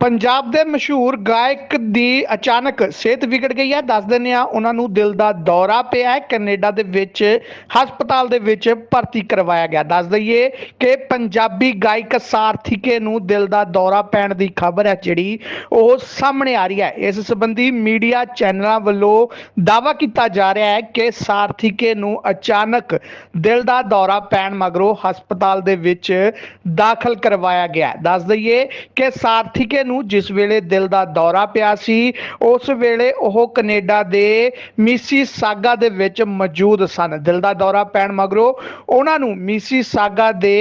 ਪੰਜਾਬ ਦੇ ਮਸ਼ਹੂਰ ਗਾਇਕ ਦੀ ਅਚਾਨਕ ਸਿਹਤ ਵਿਗੜ ਗਈ ਹੈ। ਦੱਸ ਦਿੰਦੇ ਆ ਉਹਨਾਂ ਨੂੰ ਦਿਲ ਦਾ ਦੌਰਾ ਪਿਆ ਹੈ। ਕੈਨੇਡਾ ਦੇ ਵਿੱਚ, ਹਸਪਤਾਲ ਦੇ ਵਿੱਚ ਭਰਤੀ ਕਰਵਾਇਆ ਗਿਆ। ਦੱਸ ਦਈਏ ਕਿ ਪੰਜਾਬੀ ਗਾਇਕ ਸਾਰਥੀਕੇ ਨੂੰ ਦਿਲ ਦਾ ਦੌਰਾ ਪੈਣ ਦੀ ਖਬਰ ਹੈ, ਜਿਹੜੀ ਉਹ ਸਾਹਮਣੇ ਆ ਰਹੀ ਹੈ। ਇਸ ਸੰਬੰਧੀ ਮੀਡੀਆ ਚੈਨਲਾਂ ਵੱਲੋਂ ਦਾਅਵਾ ਕੀਤਾ ਜਾ ਰਿਹਾ ਹੈ ਕਿ ਸਾਰਥੀਕੇ ਨੂੰ ਅਚਾਨਕ ਦਿਲ ਦਾ ਦੌਰਾ ਪੈਣ ਮਗਰੋਂ ਹਸਪਤਾਲ ਦੇ ਵਿੱਚ ਦਾਖਲ ਕਰਵਾਇਆ ਗਿਆ ਦੱਸ ਦਈਏ ਕਿ ਸਾਰਥੀਕੇ ਨੂੰ ਜਿਸ ਵੇਲੇ ਦਿਲ ਦਾ ਦੌਰਾ ਪਿਆ ਸੀ, ਉਸ ਵੇਲੇ ਉਹ ਕੈਨੇਡਾ ਦੇ ਮਿਸੀ ਸਾਗਾ ਦੇ ਵਿੱਚ ਮੌਜੂਦ ਸਨ। ਦਿਲ ਦਾ ਦੌਰਾ ਪੈਣ ਮਗਰੋਂ ਉਹਨਾਂ ਨੂੰ ਮਿਸੀ ਸਾਗਾ ਦੇ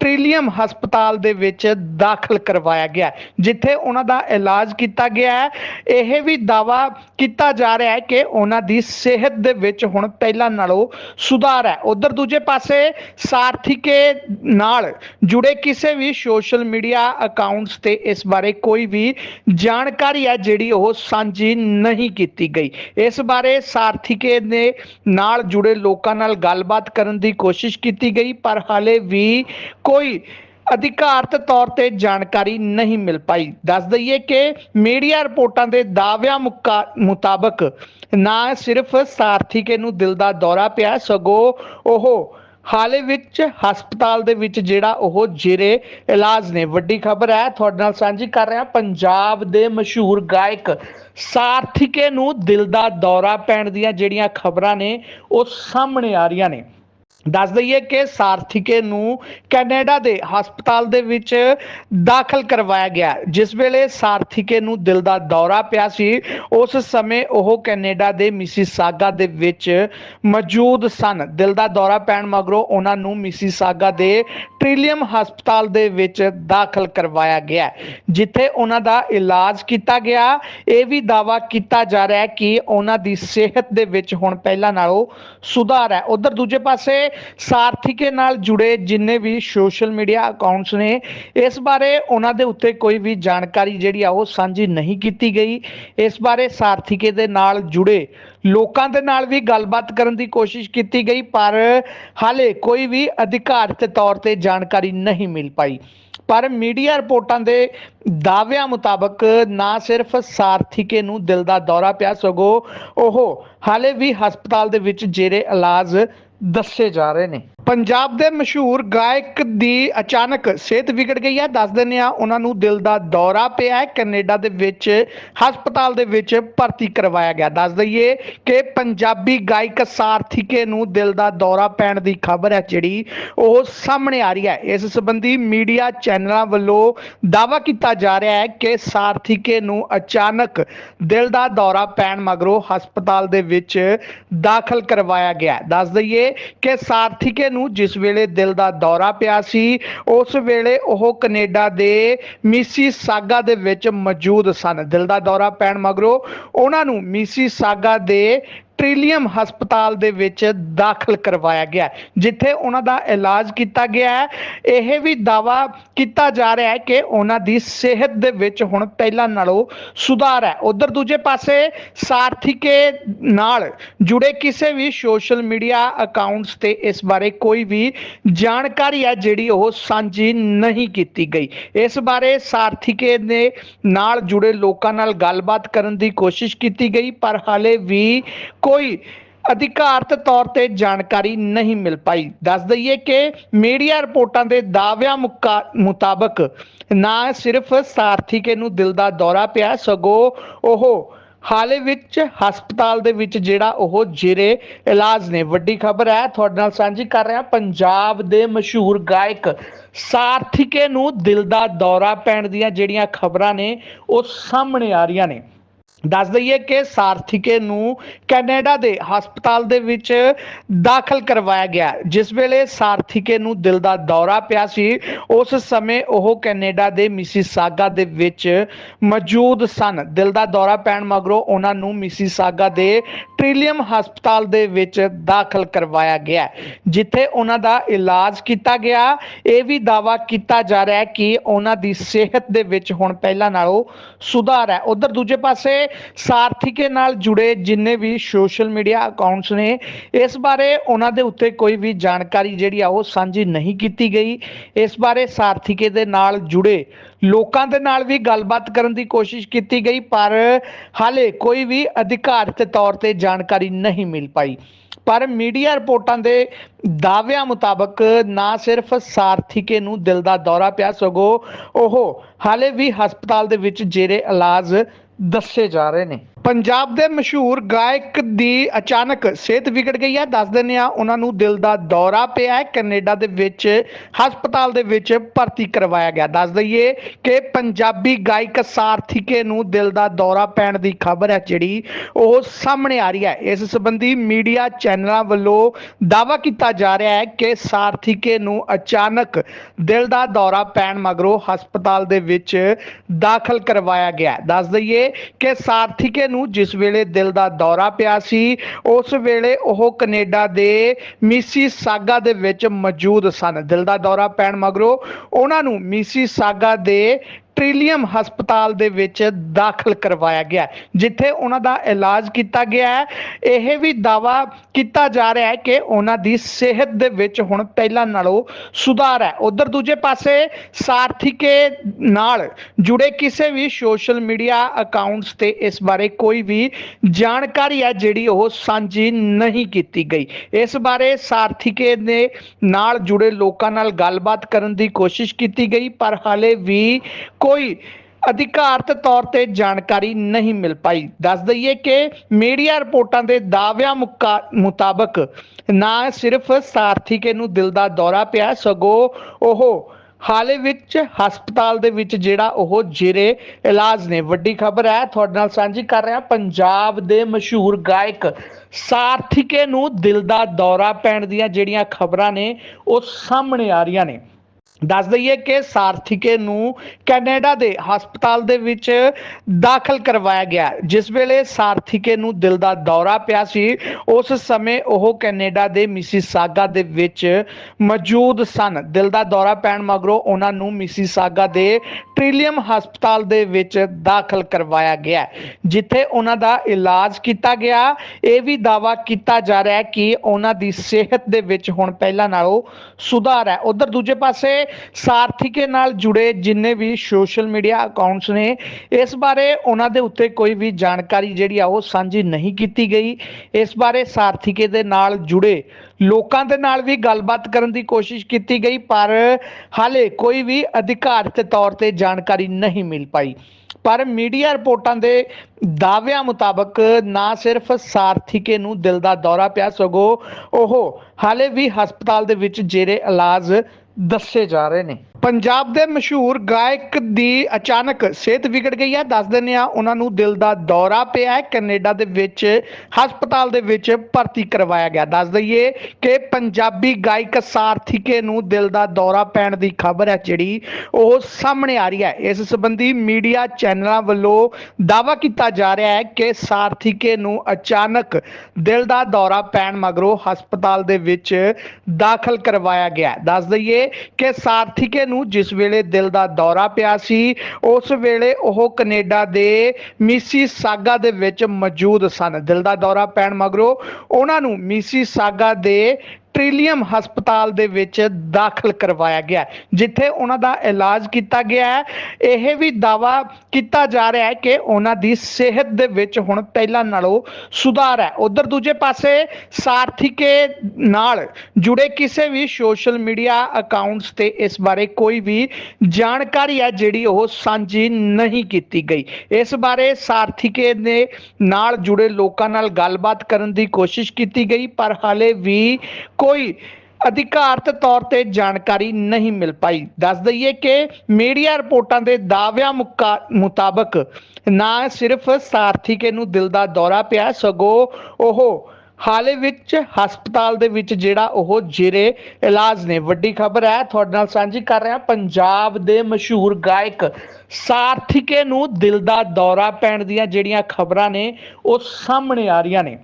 ਟ੍ਰਿਲੀਅਮ ਹਸਪਤਾਲ ਦੇ ਵਿੱਚ ਦਾਖਲ ਕਰਵਾਇਆ ਗਿਆ ਜਿੱਥੇ ਉਹਨਾਂ ਦਾ ਇਲਾਜ ਕੀਤਾ ਗਿਆ ਹੈ। ਇਹ ਵੀ ਦਾਵਾ ਕੀਤਾ ਜਾ ਰਿਹਾ ਹੈ ਕਿ ਉਹਨਾਂ ਦੀ ਸਿਹਤ ਦੇ ਵਿੱਚ ਹੁਣ ਪਹਿਲਾਂ ਨਾਲੋਂ ਸੁਧਾਰ ਹੈ। ਉਧਰ ਦੂਜੇ ਪਾਸੇ ਸਾਰਥੀਕੇ ਨਾਲ ਜੁੜੇ ਕਿਸੇ ਵੀ ਸੋਸ਼ਲ ਮੀਡੀਆ ਅਕਾਊਂਟਸ ਤੇ ਇਸ ਬਾਰੇ ਕੋਈ ਵੀ ਜਾਣਕਾਰੀ ਹੈ, ਜਿਹੜੀ ਉਹ ਸਾਂਝੀ ਨਹੀਂ ਕੀਤੀ ਗਈ। ਇਸ ਬਾਰੇ ਸਾਰਥੀਕੇ ਦੇ ਨਾਲ ਜੁੜੇ ਲੋਕਾਂ ਨਾਲ ਗੱਲਬਾਤ ਕਰਨ ਦੀ ਕੋਸ਼ਿਸ਼ ਕੀਤੀ ਗਈ, ਪਰ ਹਾਲੇ ਵੀ ਕੋਈ ਅਧਿਕਾਰਤ ਤੌਰ ਤੇ ਜਾਣਕਾਰੀ ਨਹੀਂ ਮਿਲ ਪਾਈ। ਦੱਸ ਦਈਏ ਕਿ ਮੀਡੀਆ ਰਿਪੋਰਟਾਂ ਦੇ ਦਾਅਵਿਆਂ ਮੁਕਾ- ਮੁਤਾਬਕ ਨਾ ਸਿਰਫ ਸਾਰਥੀਕੇ ਨੂੰ ਦਿਲ ਦਾ ਦੌਰਾ ਪਿਆ, ਸਗੋਂ ਉਹ ਹਾਲੇ ਵਿੱਚ ਹਸਪਤਾਲ ਦੇ ਵਿੱਚ ਜਿਹੜਾ ਉਹ ਜੇਰੇ ਇਲਾਜ ਨੇ। ਵੱਡੀ ਖਬਰ ਹੈ, ਤੁਹਾਡੇ ਨਾਲ ਸਾਂਝੀ ਕਰ ਰਿਹਾ ਪੰਜਾਬ ਦੇ ਮਸ਼ਹੂਰ ਗਾਇਕ ਸਾਰਥੀਕੇ ਨੂੰ ਦਿਲ ਦਾ ਦੌਰਾ ਪੈਣ ਦੀਆਂ ਜਿਹੜੀਆਂ ਖਬਰਾਂ ਨੇ, ਉਹ ਸਾਹਮਣੇ ਆ ਰਹੀਆਂ ਨੇ। ਦੱਸ ਦਈਏ ਕਿ ਸਾਰਥੀਕੇ ਨੂੰ ਕੈਨੇਡਾ ਦੇ ਹਸਪਤਾਲ ਦੇ ਵਿੱਚ ਦਾਖਲ ਕਰਵਾਇਆ ਗਿਆ। ਜਿਸ ਵੇਲੇ ਸਾਰਥੀਕੇ ਨੂੰ ਦਿਲ ਦਾ ਦੌਰਾ ਪਿਆ ਸੀ, ਉਸ ਸਮੇਂ ਉਹ ਕੈਨੇਡਾ ਦੇ ਮਿਸੀਸਾਗਾ ਦੇ ਵਿੱਚ ਮੌਜੂਦ ਸਨ। ਦਿਲ ਦਾ ਦੌਰਾ ਪੈਣ ਮਗਰੋਂ ਉਹਨਾਂ ਨੂੰ ਮਿਸੀਸਾਗਾ ਦੇ ਟ੍ਰਿਲੀਅਮ ਹਸਪਤਾਲ ਦੇ ਵਿੱਚ ਦਾਖਲ ਕਰਵਾਇਆ ਗਿਆ ਜਿੱਥੇ ਉਹਨਾਂ ਦਾ ਇਲਾਜ ਕੀਤਾ ਗਿਆ। ਇਹ ਵੀ ਦਾਵਾ ਕੀਤਾ ਜਾ ਰਿਹਾ ਹੈ ਕਿ ਉਹਨਾਂ ਦੀ ਸਿਹਤ ਦੇ ਵਿੱਚ ਹੁਣ ਪਹਿਲਾਂ ਨਾਲੋਂ ਸੁਧਾਰ ਹੈ। ਉਧਰ ਦੂਜੇ ਪਾਸੇ ਸਾਰਥੀਕੇ ਨਾਲ ਜੁੜੇ ਜਿੰਨੇ ਵੀ ਸੋਸ਼ਲ ਮੀਡੀਆ ਅਕਾਊਂਟਸ ਨੇ, ਇਸ ਬਾਰੇ ਉਹਨਾਂ ਦੇ ਉੱਤੇ ਕੋਈ ਵੀ ਜਾਣਕਾਰੀ ਜਿਹੜੀ ਆ ਉਹ ਸਾਂਝੀ ਨਹੀਂ ਕੀਤੀ ਗਈ। ਇਸ ਬਾਰੇ ਸਾਰਥੀਕੇ ਦੇ ਨਾਲ ਜੁੜੇ ਲੋਕਾਂ ਦੇ ਨਾਲ ਵੀ ਗੱਲਬਾਤ ਕਰਨ ਦੀ ਕੋਸ਼ਿਸ਼ ਕੀਤੀ ਗਈ, ਪਰ ਹਾਲੇ ਕੋਈ ਵੀ ਅਧਿਕਾਰਤ ਤੌਰ ਤੇ ਜਾਣਕਾਰੀ ਨਹੀਂ ਮਿਲ ਪਾਈ। ਪਰ ਮੀਡੀਆ ਰਿਪੋਰਟਾਂ ਦੇ ਦਾਅਵਿਆਂ ਮੁਤਾਬਕ ਨਾ ਸਿਰਫ ਸਾਰਥੀਕੇ ਨੂੰ ਦਿਲ ਦਾ ਦੌਰਾ ਪਿਆ, ਸਗੋਂ ਉਹ ਹਾਲੇ ਵੀ ਹਸਪਤਾਲ ਦੇ ਵਿੱਚ ਜੇਰੇ ਇਲਾਜ ਦੱਸੇ ਜਾ ਰਹੇ ਨੇ। ਪੰਜਾਬ ਦੇ ਮਸ਼ਹੂਰ ਗਾਇਕ ਦੀ ਅਚਾਨਕ ਸਿਹਤ ਵਿਗੜ ਗਈ ਹੈ। ਦੱਸ ਦਿੰਦੇ ਆ ਉਹਨਾਂ ਨੂੰ ਦਿਲ ਦਾ ਦੌਰਾ ਪਿਆ ਹੈ। ਕੈਨੇਡਾ ਦੇ ਵਿੱਚ, ਹਸਪਤਾਲ ਦੇ ਵਿੱਚ ਭਰਤੀ ਕਰਵਾਇਆ ਗਿਆ। ਦੱਸ ਦਈਏ ਕਿ ਪੰਜਾਬੀ ਗਾਇਕ ਸਾਰਥੀਕੇ ਨੂੰ ਦਿਲ ਦਾ ਦੌਰਾ ਪੈਣ ਦੀ ਖਬਰ ਹੈ, ਜਿਹੜੀ ਉਹ ਸਾਹਮਣੇ ਆ ਰਹੀ ਹੈ। ਇਸ ਸੰਬੰਧੀ ਮੀਡੀਆ ਚੈਨਲਾਂ ਵੱਲੋਂ ਦਾਅਵਾ ਕੀਤਾ ਜਾ ਰਿਹਾ ਹੈ ਕਿ ਸਾਰਥੀਕੇ ਨੂੰ ਅਚਾਨਕ ਦਿਲ ਦਾ ਦੌਰਾ ਪੈਣ ਮਗਰੋਂ ਹਸਪਤਾਲ ਦੇ ਵਿੱਚ ਦਾਖਲ ਕਰਵਾਇਆ ਗਿਆ ਦੱਸ ਦਈਏ ਕਿ ਸਾਰਥੀਕੇ ਨੂੰ ਜਿਸ ਵੇਲੇ ਦਿਲ ਦਾ ਦੌਰਾ ਪਿਆ ਸੀ, ਉਸ ਵੇਲੇ ਉਹ ਕੈਨੇਡਾ ਦੇ ਮਿਸੀ ਸਾਗਾ ਦੇ ਵਿੱਚ ਮੌਜੂਦ ਸਨ। ਦਿਲ ਦਾ ਦੌਰਾ ਪੈਣ ਮਗਰੋਂ ਉਹਨਾਂ ਨੂੰ ਮਿਸੀ ਸਾਗਾ ਦੇ ਟ੍ਰਿਲੀਅਮ ਹਸਪਤਾਲ ਦੇ ਵਿੱਚ ਦਾਖਲ ਕਰਵਾਇਆ ਗਿਆ ਜਿੱਥੇ ਉਹਨਾਂ ਦਾ ਇਲਾਜ ਕੀਤਾ ਗਿਆ ਹੈ। ਇਹ ਵੀ ਦਾਵਾ ਕੀਤਾ ਜਾ ਰਿਹਾ ਹੈ ਕਿ ਉਹਨਾਂ ਦੀ ਸਿਹਤ ਦੇ ਵਿੱਚ ਹੁਣ ਪਹਿਲਾਂ ਨਾਲੋਂ ਸੁਧਾਰ ਹੈ। ਉਧਰ ਦੂਜੇ ਪਾਸੇ ਸਾਰਥੀਕੇ ਨਾਲ ਜੁੜੇ ਕਿਸੇ ਵੀ ਸੋਸ਼ਲ ਮੀਡੀਆ ਅਕਾਊਂਟਸ ਤੇ ਇਸ ਬਾਰੇ ਕੋਈ ਵੀ ਜਾਣਕਾਰੀ ਹੈ, ਜਿਹੜੀ ਉਹ ਸਾਂਝੀ ਨਹੀਂ ਕੀਤੀ ਗਈ। ਇਸ ਬਾਰੇ ਸਾਰਥੀਕੇ ਦੇ ਨਾਲ ਜੁੜੇ ਲੋਕਾਂ ਨਾਲ ਗੱਲਬਾਤ ਕਰਨ ਦੀ ਕੋਸ਼ਿਸ਼ ਕੀਤੀ ਗਈ, ਪਰ ਹਾਲੇ ਵੀ ਕੋਈ ਅਧਿਕਾਰਤ ਤੌਰ ਤੇ ਜਾਣਕਾਰੀ ਨਹੀਂ ਮਿਲ ਪਾਈ। ਦੱਸ ਦਈਏ ਕਿ ਮੀਡੀਆ ਰਿਪੋਰਟਾਂ ਦੇ ਦਾਅਵਿਆਂ ਮੁਕਾ- ਮੁਤਾਬਕ ਨਾ ਸਿਰਫ ਸਾਰਥੀਕੇ ਨੂੰ ਦਿਲ ਦਾ ਦੌਰਾ ਪਿਆ, ਸਗੋਂ ਉਹ ਹਾਲੇ ਵਿੱਚ ਹਸਪਤਾਲ ਦੇ ਵਿੱਚ ਜਿਹੜਾ ਉਹ ਜੇਰੇ ਇਲਾਜ ਨੇ। ਵੱਡੀ ਖਬਰ ਹੈ, ਤੁਹਾਡੇ ਨਾਲ ਸਾਂਝੀ ਕਰ ਰਿਹਾ ਪੰਜਾਬ ਦੇ ਮਸ਼ਹੂਰ ਗਾਇਕ ਸਾਰਥੀਕੇ ਨੂੰ ਦਿਲ ਦਾ ਦੌਰਾ ਪੈਣ ਦੀਆਂ ਜਿਹੜੀਆਂ ਖਬਰਾਂ ਨੇ, ਉਹ ਸਾਹਮਣੇ ਆ ਰਹੀਆਂ ਨੇ। ਦੱਸ ਦਈਏ ਕਿ ਸਾਰਥੀਕੇ ਨੂੰ ਕੈਨੇਡਾ ਦੇ ਹਸਪਤਾਲ ਦੇ ਵਿੱਚ ਦਾਖਲ ਕਰਵਾਇਆ ਗਿਆ। ਜਿਸ ਵੇਲੇ ਸਾਰਥੀਕੇ ਨੂੰ ਦਿਲ ਦਾ ਦੌਰਾ ਪਿਆ ਸੀ, ਉਸ ਸਮੇਂ ਉਹ ਕੈਨੇਡਾ ਦੇ ਮਿਸੀਸਾਗਾ ਦੇ ਵਿੱਚ ਮੌਜੂਦ ਸਨ। ਦਿਲ ਦਾ ਦੌਰਾ ਪੈਣ ਮਗਰੋਂ ਉਹਨਾਂ ਨੂੰ ਮਿਸੀਸਾਗਾ ਦੇ ਟ੍ਰਿਲੀਅਮ ਹਸਪਤਾਲ ਦੇ ਵਿੱਚ ਦਾਖਲ ਕਰਵਾਇਆ ਗਿਆ। ਜਿੱਥੇ ਉਹਨਾਂ ਦਾ ਇਲਾਜ ਕੀਤਾ ਗਿਆ। ਇਹ ਵੀ ਦਾਵਾ ਕੀਤਾ ਜਾ ਰਿਹਾ ਹੈ ਕਿ ਉਹਨਾਂ ਦੀ ਸਿਹਤ ਦੇ ਵਿੱਚ ਹੁਣ ਪਹਿਲਾਂ ਨਾਲੋਂ ਸੁਧਾਰ ਹੈ। ਉਧਰ ਦੂਜੇ ਪਾਸੇ ਸਾਰਥੀਕੇ ਨਾਲ ਜੁੜੇ ਜਿੰਨੇ ਵੀ ਸੋਸ਼ਲ ਮੀਡੀਆ ਅਕਾਊਂਟਸ ਨੇ, ਇਸ ਬਾਰੇ ਉਹਨਾਂ ਦੇ ਉੱਤੇ ਕੋਈ ਵੀ ਜਾਣਕਾਰੀ ਜਿਹੜੀ ਆ ਉਹ ਸਾਂਝੀ ਨਹੀਂ ਕੀਤੀ ਗਈ। ਇਸ ਬਾਰੇ ਸਾਰਥੀਕੇ ਦੇ ਨਾਲ ਜੁੜੇ ਲੋਕਾਂ ਦੇ ਨਾਲ ਵੀ ਗੱਲਬਾਤ ਕਰਨ ਦੀ ਕੋਸ਼ਿਸ਼ ਕੀਤੀ ਗਈ, ਪਰ ਹਾਲੇ ਕੋਈ ਵੀ ਅਧਿਕਾਰਤ ਤੌਰ ਤੇ ਜਾਣਕਾਰੀ ਨਹੀਂ ਮਿਲ ਪਾਈ। ਪਰ ਮੀਡੀਆ ਰਿਪੋਰਟਾਂ ਦੇ ਦਾਅਵਿਆਂ ਮੁਤਾਬਕ ਨਾ ਸਿਰਫ ਸਾਰਥੀਕੇ ਨੂੰ ਦਿਲ ਦਾ ਦੌਰਾ ਪਿਆ, ਸਗੋਂ ਉਹ ਹਾਲੇ ਵੀ ਹਸਪਤਾਲ ਦੇ ਵਿੱਚ ਜੇਰੇ ਇਲਾਜ ਦੱਸੇ ਜਾ ਰਹੇ ਨੇ। ਪੰਜਾਬ ਦੇ ਮਸ਼ਹੂਰ ਗਾਇਕ ਦੀ ਅਚਾਨਕ ਸਿਹਤ ਵਿਗੜ ਗਈ ਹੈ। ਦੱਸ ਦਿੰਦੇ ਆ ਉਹਨਾਂ ਨੂੰ ਦਿਲ ਦਾ ਦੌਰਾ ਪਿਆ ਹੈ। ਕੈਨੇਡਾ ਦੇ ਵਿੱਚ, ਹਸਪਤਾਲ ਦੇ ਵਿੱਚ ਭਰਤੀ ਕਰਵਾਇਆ ਗਿਆ। ਦੱਸ ਦਈਏ ਕਿ ਪੰਜਾਬੀ ਗਾਇਕ ਸਾਰਥੀਕੇ ਨੂੰ ਦਿਲ ਦਾ ਦੌਰਾ ਪੈਣ ਦੀ ਖਬਰ ਹੈ, ਜਿਹੜੀ ਉਹ ਸਾਹਮਣੇ ਆ ਰਹੀ ਹੈ। ਇਸ ਸੰਬੰਧੀ ਮੀਡੀਆ ਚੈਨਲਾਂ ਵੱਲੋਂ ਦਾਅਵਾ ਕੀਤਾ ਜਾ ਰਿਹਾ ਹੈ ਕਿ ਸਾਰਥੀਕੇ ਨੂੰ ਅਚਾਨਕ ਦਿਲ ਦਾ ਦੌਰਾ ਪੈਣ ਮਗਰੋਂ ਹਸਪਤਾਲ ਦੇ ਵਿੱਚ ਦਾਖਲ ਕਰਵਾਇਆ ਗਿਆ ਦੱਸ ਦਈਏ ਕਿ ਸਾਰਥੀਕੇ ਨੂੰ ਜਿਸ ਵੇਲੇ ਦਿਲ ਦਾ ਦੌਰਾ ਪਿਆ ਸੀ, ਉਸ ਵੇਲੇ ਉਹ ਕੈਨੇਡਾ ਦੇ ਮਿਸੀਸਾਗਾ ਦੇ ਵਿੱਚ ਮੌਜੂਦ ਸਨ। ਦਿਲ ਦਾ ਦੌਰਾ ਪੈਣ ਮਗਰੋਂ ਉਹਨਾਂ ਨੂੰ ਮਿਸੀਸਾਗਾ ਦੇ ਟ੍ਰਿਲੀਅਮ ਹਸਪਤਾਲ ਦੇ ਵਿੱਚ ਦਾਖਲ ਕਰਵਾਇਆ ਗਿਆ ਜਿੱਥੇ ਉਹਨਾਂ ਦਾ ਇਲਾਜ ਕੀਤਾ ਗਿਆ ਹੈ। ਇਹ ਵੀ ਦਾਵਾ ਕੀਤਾ ਜਾ ਰਿਹਾ ਹੈ ਕਿ ਉਹਨਾਂ ਦੀ ਸਿਹਤ ਦੇ ਵਿੱਚ ਹੁਣ ਪਹਿਲਾਂ ਨਾਲੋਂ ਸੁਧਾਰ ਹੈ। ਉਧਰ ਦੂਜੇ ਪਾਸੇ ਸਾਰਥੀਕੇ ਨਾਲ ਜੁੜੇ ਕਿਸੇ ਵੀ ਸੋਸ਼ਲ ਮੀਡੀਆ ਅਕਾਊਂਟਸ ਤੇ ਇਸ ਬਾਰੇ ਕੋਈ ਵੀ ਜਾਣਕਾਰੀ ਹੈ, ਜਿਹੜੀ ਉਹ ਸਾਂਝੀ ਨਹੀਂ ਕੀਤੀ ਗਈ। ਇਸ ਬਾਰੇ ਸਾਰਥੀਕੇ ਦੇ ਨਾਲ ਜੁੜੇ ਲੋਕਾਂ ਨਾਲ ਗੱਲਬਾਤ ਕਰਨ ਦੀ ਕੋਸ਼ਿਸ਼ ਕੀਤੀ ਗਈ, ਪਰ ਹਾਲੇ ਵੀ ਕੋਈ ਅਧਿਕਾਰਤ ਤੌਰ ਤੇ ਜਾਣਕਾਰੀ ਨਹੀਂ ਮਿਲ ਪਾਈ। ਦੱਸ ਦਈਏ ਕਿ ਮੀਡੀਆ ਰਿਪੋਰਟਾਂ ਦੇ ਦਾਅਵਿਆਂ ਮੁਤਾਬਕ ਨਾ ਸਿਰਫ ਸਾਰਥੀਕੇ ਨੂੰ ਦਿਲ ਦਾ ਦੌਰਾ ਪਿਆ, ਸਗੋਂ ਉਹ ਹਾਲੇ ਵਿੱਚ ਹਸਪਤਾਲ ਦੇ ਵਿੱਚ ਜਿਹੜਾ ਉਹ ਜੇਰੇ ਇਲਾਜ ਨੇ। ਵੱਡੀ ਖਬਰ ਹੈ, ਤੁਹਾਡੇ ਨਾਲ ਸਾਂਝੀ ਕਰ ਰਿਹਾ ਪੰਜਾਬ ਦੇ ਮਸ਼ਹੂਰ ਗਾਇਕ ਸਾਰਥੀਕੇ ਨੂੰ ਦਿਲ ਦਾ ਦੌਰਾ ਪੈਣ ਦੀਆਂ ਜਿਹੜੀਆਂ ਖਬਰਾਂ ਨੇ, ਉਹ ਸਾਹਮਣੇ ਆ ਰਹੀਆਂ ਨੇ। ਦੱਸ ਦਈਏ ਕਿ ਸਾਰਥੀਕੇ ਨੂੰ ਕੈਨੇਡਾ ਦੇ ਹਸਪਤਾਲ ਦੇ ਵਿੱਚ ਦਾਖਲ ਕਰਵਾਇਆ ਗਿਆ। ਜਿਸ ਵੇਲੇ ਸਾਰਥੀਕੇ ਨੂੰ ਦਿਲ ਦਾ ਦੌਰਾ ਪਿਆ ਸੀ, ਉਸ ਸਮੇਂ ਉਹ ਕੈਨੇਡਾ ਦੇ ਮਿਸੀਸਾਗਾ ਦੇ ਵਿੱਚ ਮੌਜੂਦ ਸਨ। ਦਿਲ ਦਾ ਦੌਰਾ ਪੈਣ ਮਗਰੋਂ ਉਹਨਾਂ ਨੂੰ ਮਿਸੀਸਾਗਾ ਦੇ ਟ੍ਰਿਲੀਅਮ ਹਸਪਤਾਲ ਦੇ ਵਿੱਚ ਦਾਖਲ ਕਰਵਾਇਆ ਗਿਆ। ਜਿੱਥੇ ਉਹਨਾਂ ਦਾ ਇਲਾਜ ਕੀਤਾ ਗਿਆ। ਇਹ ਵੀ ਦਾਵਾ ਕੀਤਾ ਜਾ ਰਿਹਾ ਹੈ ਕਿ ਉਹਨਾਂ ਦੀ ਸਿਹਤ ਦੇ ਵਿੱਚ ਹੁਣ ਪਹਿਲਾਂ ਨਾਲੋਂ ਸੁਧਾਰ ਹੈ। ਉਧਰ ਦੂਜੇ ਪਾਸੇ ਸਾਰਥੀਕੇ ਨਾਲ ਜੁੜੇ ਜਿੰਨੇ ਵੀ ਸੋਸ਼ਲ ਮੀਡੀਆ ਅਕਾਊਂਟਸ ਨੇ, ਇਸ ਬਾਰੇ ਉਹਨਾਂ ਦੇ ਉੱਤੇ ਕੋਈ ਵੀ ਜਾਣਕਾਰੀ ਜਿਹੜੀ ਆ ਉਹ ਸਾਂਝੀ ਨਹੀਂ ਕੀਤੀ ਗਈ। ਇਸ ਬਾਰੇ ਸਾਰਥੀਕੇ ਦੇ ਨਾਲ ਜੁੜੇ ਲੋਕਾਂ ਦੇ ਨਾਲ ਵੀ ਗੱਲਬਾਤ ਕਰਨ ਦੀ ਕੋਸ਼ਿਸ਼ ਕੀਤੀ ਗਈ, ਪਰ ਹਾਲੇ ਕੋਈ ਵੀ ਅਧਿਕਾਰਤ ਤੌਰ ਤੇ ਜਾਣਕਾਰੀ ਨਹੀਂ ਮਿਲ ਪਾਈ। ਪਰ ਮੀਡੀਆ ਰਿਪੋਰਟਾਂ ਦੇ ਦਾਅਵਿਆਂ ਮੁਤਾਬਕ ਨਾ ਸਿਰਫ ਸਾਰਥੀਕੇ ਨੂੰ ਦਿਲ ਦਾ ਦੌਰਾ ਪਿਆ ਸਗੋਂ ਉਹ ਹਾਲੇ ਵੀ ਹਸਪਤਾਲ ਦੇ ਵਿੱਚ ਜੇਰੇ ਇਲਾਜ ਦੱਸੇ ਜਾ ਰਹੇ ਨੇ। ਪੰਜਾਬ ਦੇ ਮਸ਼ਹੂਰ ਗਾਇਕ ਦੀ ਅਚਾਨਕ ਸਿਹਤ ਵਿਗੜ ਗਈ ਹੈ। ਦੱਸ ਦਿੰਦੇ ਆ ਉਹਨਾਂ ਨੂੰ ਦਿਲ ਦਾ ਦੌਰਾ ਪਿਆ ਹੈ। ਕੈਨੇਡਾ ਦੇ ਵਿੱਚ, ਹਸਪਤਾਲ ਦੇ ਵਿੱਚ ਭਰਤੀ ਕਰਵਾਇਆ ਗਿਆ। ਦੱਸ ਦਈਏ ਕਿ ਪੰਜਾਬੀ ਗਾਇਕ ਸਾਰਥੀਕੇ ਨੂੰ ਦਿਲ ਦਾ ਦੌਰਾ ਪੈਣ ਦੀ ਖਬਰ ਹੈ, ਜਿਹੜੀ ਉਹ ਸਾਹਮਣੇ ਆ ਰਹੀ ਹੈ। ਇਸ ਸੰਬੰਧੀ ਮੀਡੀਆ ਚੈਨਲਾਂ ਵੱਲੋਂ ਦਾਅਵਾ ਕੀਤਾ ਜਾ ਰਿਹਾ ਹੈ ਕਿ ਸਾਰਥੀਕੇ ਨੂੰ ਅਚਾਨਕ ਦਿਲ ਦਾ ਦੌਰਾ ਪੈਣ ਮਗਰੋਂ ਹਸਪਤਾਲ ਦੇ ਵਿੱਚ ਦਾਖਲ ਕਰਵਾਇਆ ਗਿਆ ਦੱਸ ਦਈਏ ਕਿ ਸਾਰਥੀਕੇ ਨੂੰ ਜਿਸ ਵੇਲੇ ਦਿਲ ਦਾ ਦੌਰਾ ਪਿਆ ਸੀ, ਉਸ ਵੇਲੇ ਉਹ ਕੈਨੇਡਾ ਦੇ ਮਿਸੀਸਾਗਾ ਦੇ ਵਿੱਚ ਮੌਜੂਦ ਸਨ। ਦਿਲ ਦਾ ਦੌਰਾ ਪੈਣ ਮਗਰੋਂ ਉਹਨਾਂ ਨੂੰ ਮਿਸੀਸਾਗਾ ਦੇ ਟ੍ਰਿਲੀਅਮ ਹਸਪਤਾਲ ਦੇ ਵਿੱਚ ਦਾਖਲ ਕਰਵਾਇਆ ਗਿਆ ਜਿੱਥੇ ਉਹਨਾਂ ਦਾ ਇਲਾਜ ਕੀਤਾ ਗਿਆ ਹੈ। ਇਹ ਵੀ ਦਾਵਾ ਕੀਤਾ ਜਾ ਰਿਹਾ ਹੈ ਕਿ ਉਹਨਾਂ ਦੀ ਸਿਹਤ ਦੇ ਵਿੱਚ ਹੁਣ ਪਹਿਲਾਂ ਨਾਲੋਂ ਸੁਧਾਰ ਹੈ। ਉਧਰ ਦੂਜੇ ਪਾਸੇ ਸਾਰਥੀਕੇ ਨਾਲ ਜੁੜੇ ਕਿਸੇ ਵੀ ਸੋਸ਼ਲ ਮੀਡੀਆ ਅਕਾਊਂਟਸ ਤੇ ਇਸ ਬਾਰੇ ਕੋਈ ਵੀ ਜਾਣਕਾਰੀ ਹੈ, ਜਿਹੜੀ ਉਹ ਸਾਂਝੀ ਨਹੀਂ ਕੀਤੀ ਗਈ। ਇਸ ਬਾਰੇ ਸਾਰਥੀਕੇ ਦੇ ਨਾਲ ਜੁੜੇ ਲੋਕਾਂ ਨਾਲ ਗੱਲਬਾਤ ਕਰਨ ਦੀ ਕੋਸ਼ਿਸ਼ ਕੀਤੀ ਗਈ, ਪਰ ਹਾਲੇ ਵੀ ਕੋਈ ਅਧਿਕਾਰਤ ਤੌਰ ਤੇ ਜਾਣਕਾਰੀ ਨਹੀਂ ਮਿਲ ਪਾਈ। ਦੱਸ ਦਈਏ ਕਿ ਮੀਡੀਆ ਰਿਪੋਰਟਾਂ ਦੇ ਦਾਅਵਿਆਂ ਮੁਤਾਬਕ ਨਾ ਸਿਰਫ ਸਾਰਥੀਕੇ ਨੂੰ ਦਿਲ ਦਾ ਦੌਰਾ ਪਿਆ, ਸਗੋਂ ਉਹ ਹਾਲੇ ਵਿੱਚ ਹਸਪਤਾਲ ਦੇ ਵਿੱਚ ਜਿਹੜਾ ਉਹ ਜੇਰੇ ਇਲਾਜ ਨੇ। ਵੱਡੀ ਖਬਰ ਹੈ, ਤੁਹਾਡੇ ਨਾਲ ਸਾਂਝੀ ਕਰ ਰਿਹਾ ਪੰਜਾਬ ਦੇ ਮਸ਼ਹੂਰ ਗਾਇਕ ਸਾਰਥੀਕੇ ਨੂੰ ਦਿਲ ਦਾ ਦੌਰਾ ਪੈਣ ਦੀਆਂ ਜਿਹੜੀਆਂ ਖਬਰਾਂ ਨੇ, ਉਹ ਸਾਹਮਣੇ ਆ ਰਹੀਆਂ ਨੇ।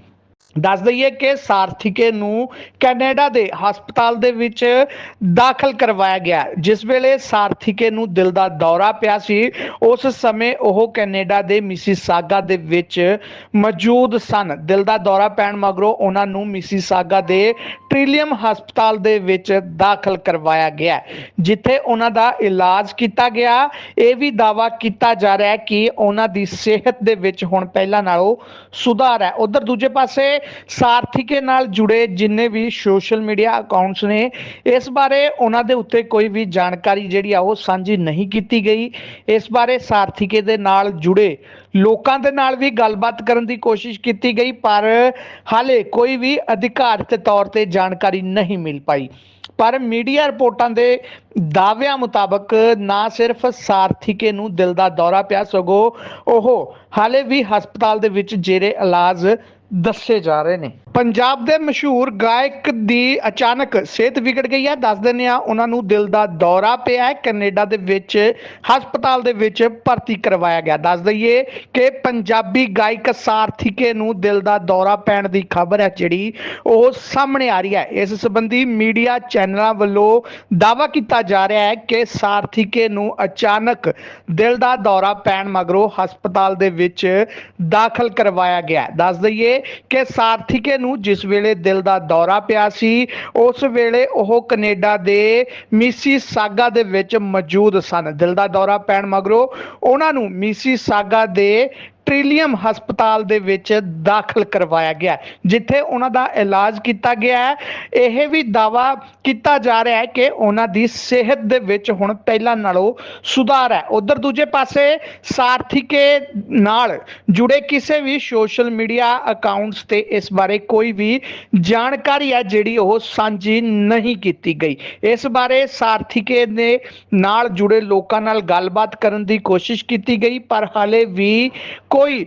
ਦੱਸ ਦਈਏ ਕਿ ਸਾਰਥੀਕੇ ਨੂੰ ਕੈਨੇਡਾ ਦੇ ਹਸਪਤਾਲ ਦੇ ਵਿੱਚ ਦਾਖਲ ਕਰਵਾਇਆ ਗਿਆ। ਜਿਸ ਵੇਲੇ ਸਾਰਥੀਕੇ ਨੂੰ ਦਿਲ ਦਾ ਦੌਰਾ ਪਿਆ ਸੀ, ਉਸ ਸਮੇਂ ਉਹ ਕੈਨੇਡਾ ਦੇ ਮਿਸੀਸਾਗਾ ਦੇ ਵਿੱਚ ਮੌਜੂਦ ਸਨ। ਦਿਲ ਦਾ ਦੌਰਾ ਪੈਣ ਮਗਰੋਂ ਉਹਨਾਂ ਨੂੰ ਮਿਸੀਸਾਗਾ ਦੇ ਟ੍ਰਿਲੀਅਮ ਹਸਪਤਾਲ ਦੇ ਵਿੱਚ ਦਾਖਲ ਕਰਵਾਇਆ ਗਿਆ। ਜਿੱਥੇ ਉਹਨਾਂ ਦਾ ਇਲਾਜ ਕੀਤਾ ਗਿਆ। ਇਹ ਵੀ ਦਾਵਾ ਕੀਤਾ ਜਾ ਰਿਹਾ ਹੈ ਕਿ ਉਹਨਾਂ ਦੀ ਸਿਹਤ ਦੇ ਵਿੱਚ ਹੁਣ ਪਹਿਲਾਂ ਨਾਲੋਂ ਸੁਧਾਰ ਹੈ। ਉਧਰ ਦੂਜੇ ਪਾਸੇ ਸਾਰਥੀਕੇ ਨਾਲ ਜੁੜੇ ਜਿੰਨੇ ਵੀ ਸੋਸ਼ਲ ਮੀਡੀਆ ਅਕਾਊਂਟਸ ਨੇ, ਇਸ ਬਾਰੇ ਉਹਨਾਂ ਦੇ ਉੱਤੇ ਕੋਈ ਵੀ ਜਾਣਕਾਰੀ ਜਿਹੜੀ ਆ ਉਹ ਸਾਂਝੀ ਨਹੀਂ ਕੀਤੀ ਗਈ। ਇਸ ਬਾਰੇ ਸਾਰਥੀਕੇ ਦੇ ਨਾਲ ਜੁੜੇ ਲੋਕਾਂ ਦੇ ਨਾਲ ਵੀ ਗੱਲਬਾਤ ਕਰਨ ਦੀ ਕੋਸ਼ਿਸ਼ ਕੀਤੀ ਗਈ, ਪਰ ਹਾਲੇ ਕੋਈ ਵੀ ਅਧਿਕਾਰਤ ਤੌਰ ਤੇ ਜਾਣਕਾਰੀ ਨਹੀਂ ਮਿਲ ਪਾਈ। ਪਰ ਮੀਡੀਆ ਰਿਪੋਰਟਾਂ ਦੇ ਦਾਅਵਿਆਂ ਮੁਤਾਬਕ ਨਾ ਸਿਰਫ ਸਾਰਥੀਕੇ ਨੂੰ ਦਿਲ ਦਾ ਦੌਰਾ ਪਿਆ, ਸਗੋਂ ਉਹ ਹਾਲੇ ਵੀ ਹਸਪਤਾਲ ਦੇ ਵਿੱਚ ਜੇਰੇ ਇਲਾਜ ਦੱਸੇ ਜਾ ਰਹੇ ਨੇ। ਪੰਜਾਬ ਦੇ ਮਸ਼ਹੂਰ ਗਾਇਕ ਦੀ ਅਚਾਨਕ ਸਿਹਤ ਵਿਗੜ ਗਈ ਹੈ। ਦੱਸ ਦਿੰਦੇ ਆ ਉਹਨਾਂ ਨੂੰ ਦਿਲ ਦਾ ਦੌਰਾ ਪਿਆ ਹੈ। ਕੈਨੇਡਾ ਦੇ ਵਿੱਚ, ਹਸਪਤਾਲ ਦੇ ਵਿੱਚ ਭਰਤੀ ਕਰਵਾਇਆ ਗਿਆ। ਦੱਸ ਦਈਏ ਕਿ ਪੰਜਾਬੀ ਗਾਇਕ ਸਾਰਥੀਕੇ ਨੂੰ ਦਿਲ ਦਾ ਦੌਰਾ ਪੈਣ ਦੀ ਖਬਰ ਹੈ, ਜਿਹੜੀ ਉਹ ਸਾਹਮਣੇ ਆ ਰਹੀ ਹੈ। ਇਸ ਸੰਬੰਧੀ ਮੀਡੀਆ ਚੈਨਲਾਂ ਵੱਲੋਂ ਦਾਅਵਾ ਕੀਤਾ ਜਾ ਰਿਹਾ ਹੈ ਕਿ ਸਾਰਥੀਕੇ ਨੂੰ ਅਚਾਨਕ ਦਿਲ ਦਾ ਦੌਰਾ ਪੈਣ ਮਗਰੋਂ ਹਸਪਤਾਲ ਦੇ ਵਿੱਚ ਦਾਖਲ ਕਰਵਾਇਆ ਗਿਆ ਦੱਸ ਦਈਏ ਕਿ ਸਾਰਥੀਕੇ ਨੂੰ ਜਿਸ ਵੇਲੇ ਦਿਲ ਦਾ ਦੌਰਾ ਪਿਆ ਸੀ, ਉਸ ਵੇਲੇ ਉਹ ਕੈਨੇਡਾ ਦੇ ਮਿਸੀ ਸਾਗਾ ਦੇ ਵਿੱਚ ਮੌਜੂਦ ਸਨ। ਦਿਲ ਦਾ ਦੌਰਾ ਪੈਣ ਮਗਰੋਂ ਉਹਨਾਂ ਨੂੰ ਮਿਸੀ ਸਾਗਾ ਦੇ ਟ੍ਰਿਲੀਅਮ ਹਸਪਤਾਲ ਦੇ ਵਿੱਚ ਦਾਖਲ ਕਰਵਾਇਆ ਗਿਆ ਜਿੱਥੇ ਉਹਨਾਂ ਦਾ ਇਲਾਜ ਕੀਤਾ ਗਿਆ ਹੈ। ਇਹ ਵੀ ਦਾਵਾ ਕੀਤਾ ਜਾ ਰਿਹਾ ਹੈ ਕਿ ਉਹਨਾਂ ਦੀ ਸਿਹਤ ਦੇ ਵਿੱਚ ਹੁਣ ਪਹਿਲਾਂ ਨਾਲੋਂ ਸੁਧਾਰ ਹੈ। ਉਧਰ ਦੂਜੇ ਪਾਸੇ ਸਾਰਥੀਕੇ ਨਾਲ ਜੁੜੇ ਕਿਸੇ ਵੀ ਸੋਸ਼ਲ ਮੀਡੀਆ ਅਕਾਊਂਟਸ ਤੇ ਇਸ ਬਾਰੇ ਕੋਈ ਵੀ ਜਾਣਕਾਰੀ ਹੈ, ਜਿਹੜੀ ਉਹ ਸਾਂਝੀ ਨਹੀਂ ਕੀਤੀ ਗਈ। ਇਸ ਬਾਰੇ ਸਾਰਥੀਕੇ ਦੇ ਨਾਲ ਜੁੜੇ ਲੋਕਾਂ ਨਾਲ ਗੱਲਬਾਤ ਕਰਨ ਦੀ ਕੋਸ਼ਿਸ਼ ਕੀਤੀ ਗਈ, ਪਰ ਹਾਲੇ ਵੀ ਕੋਈ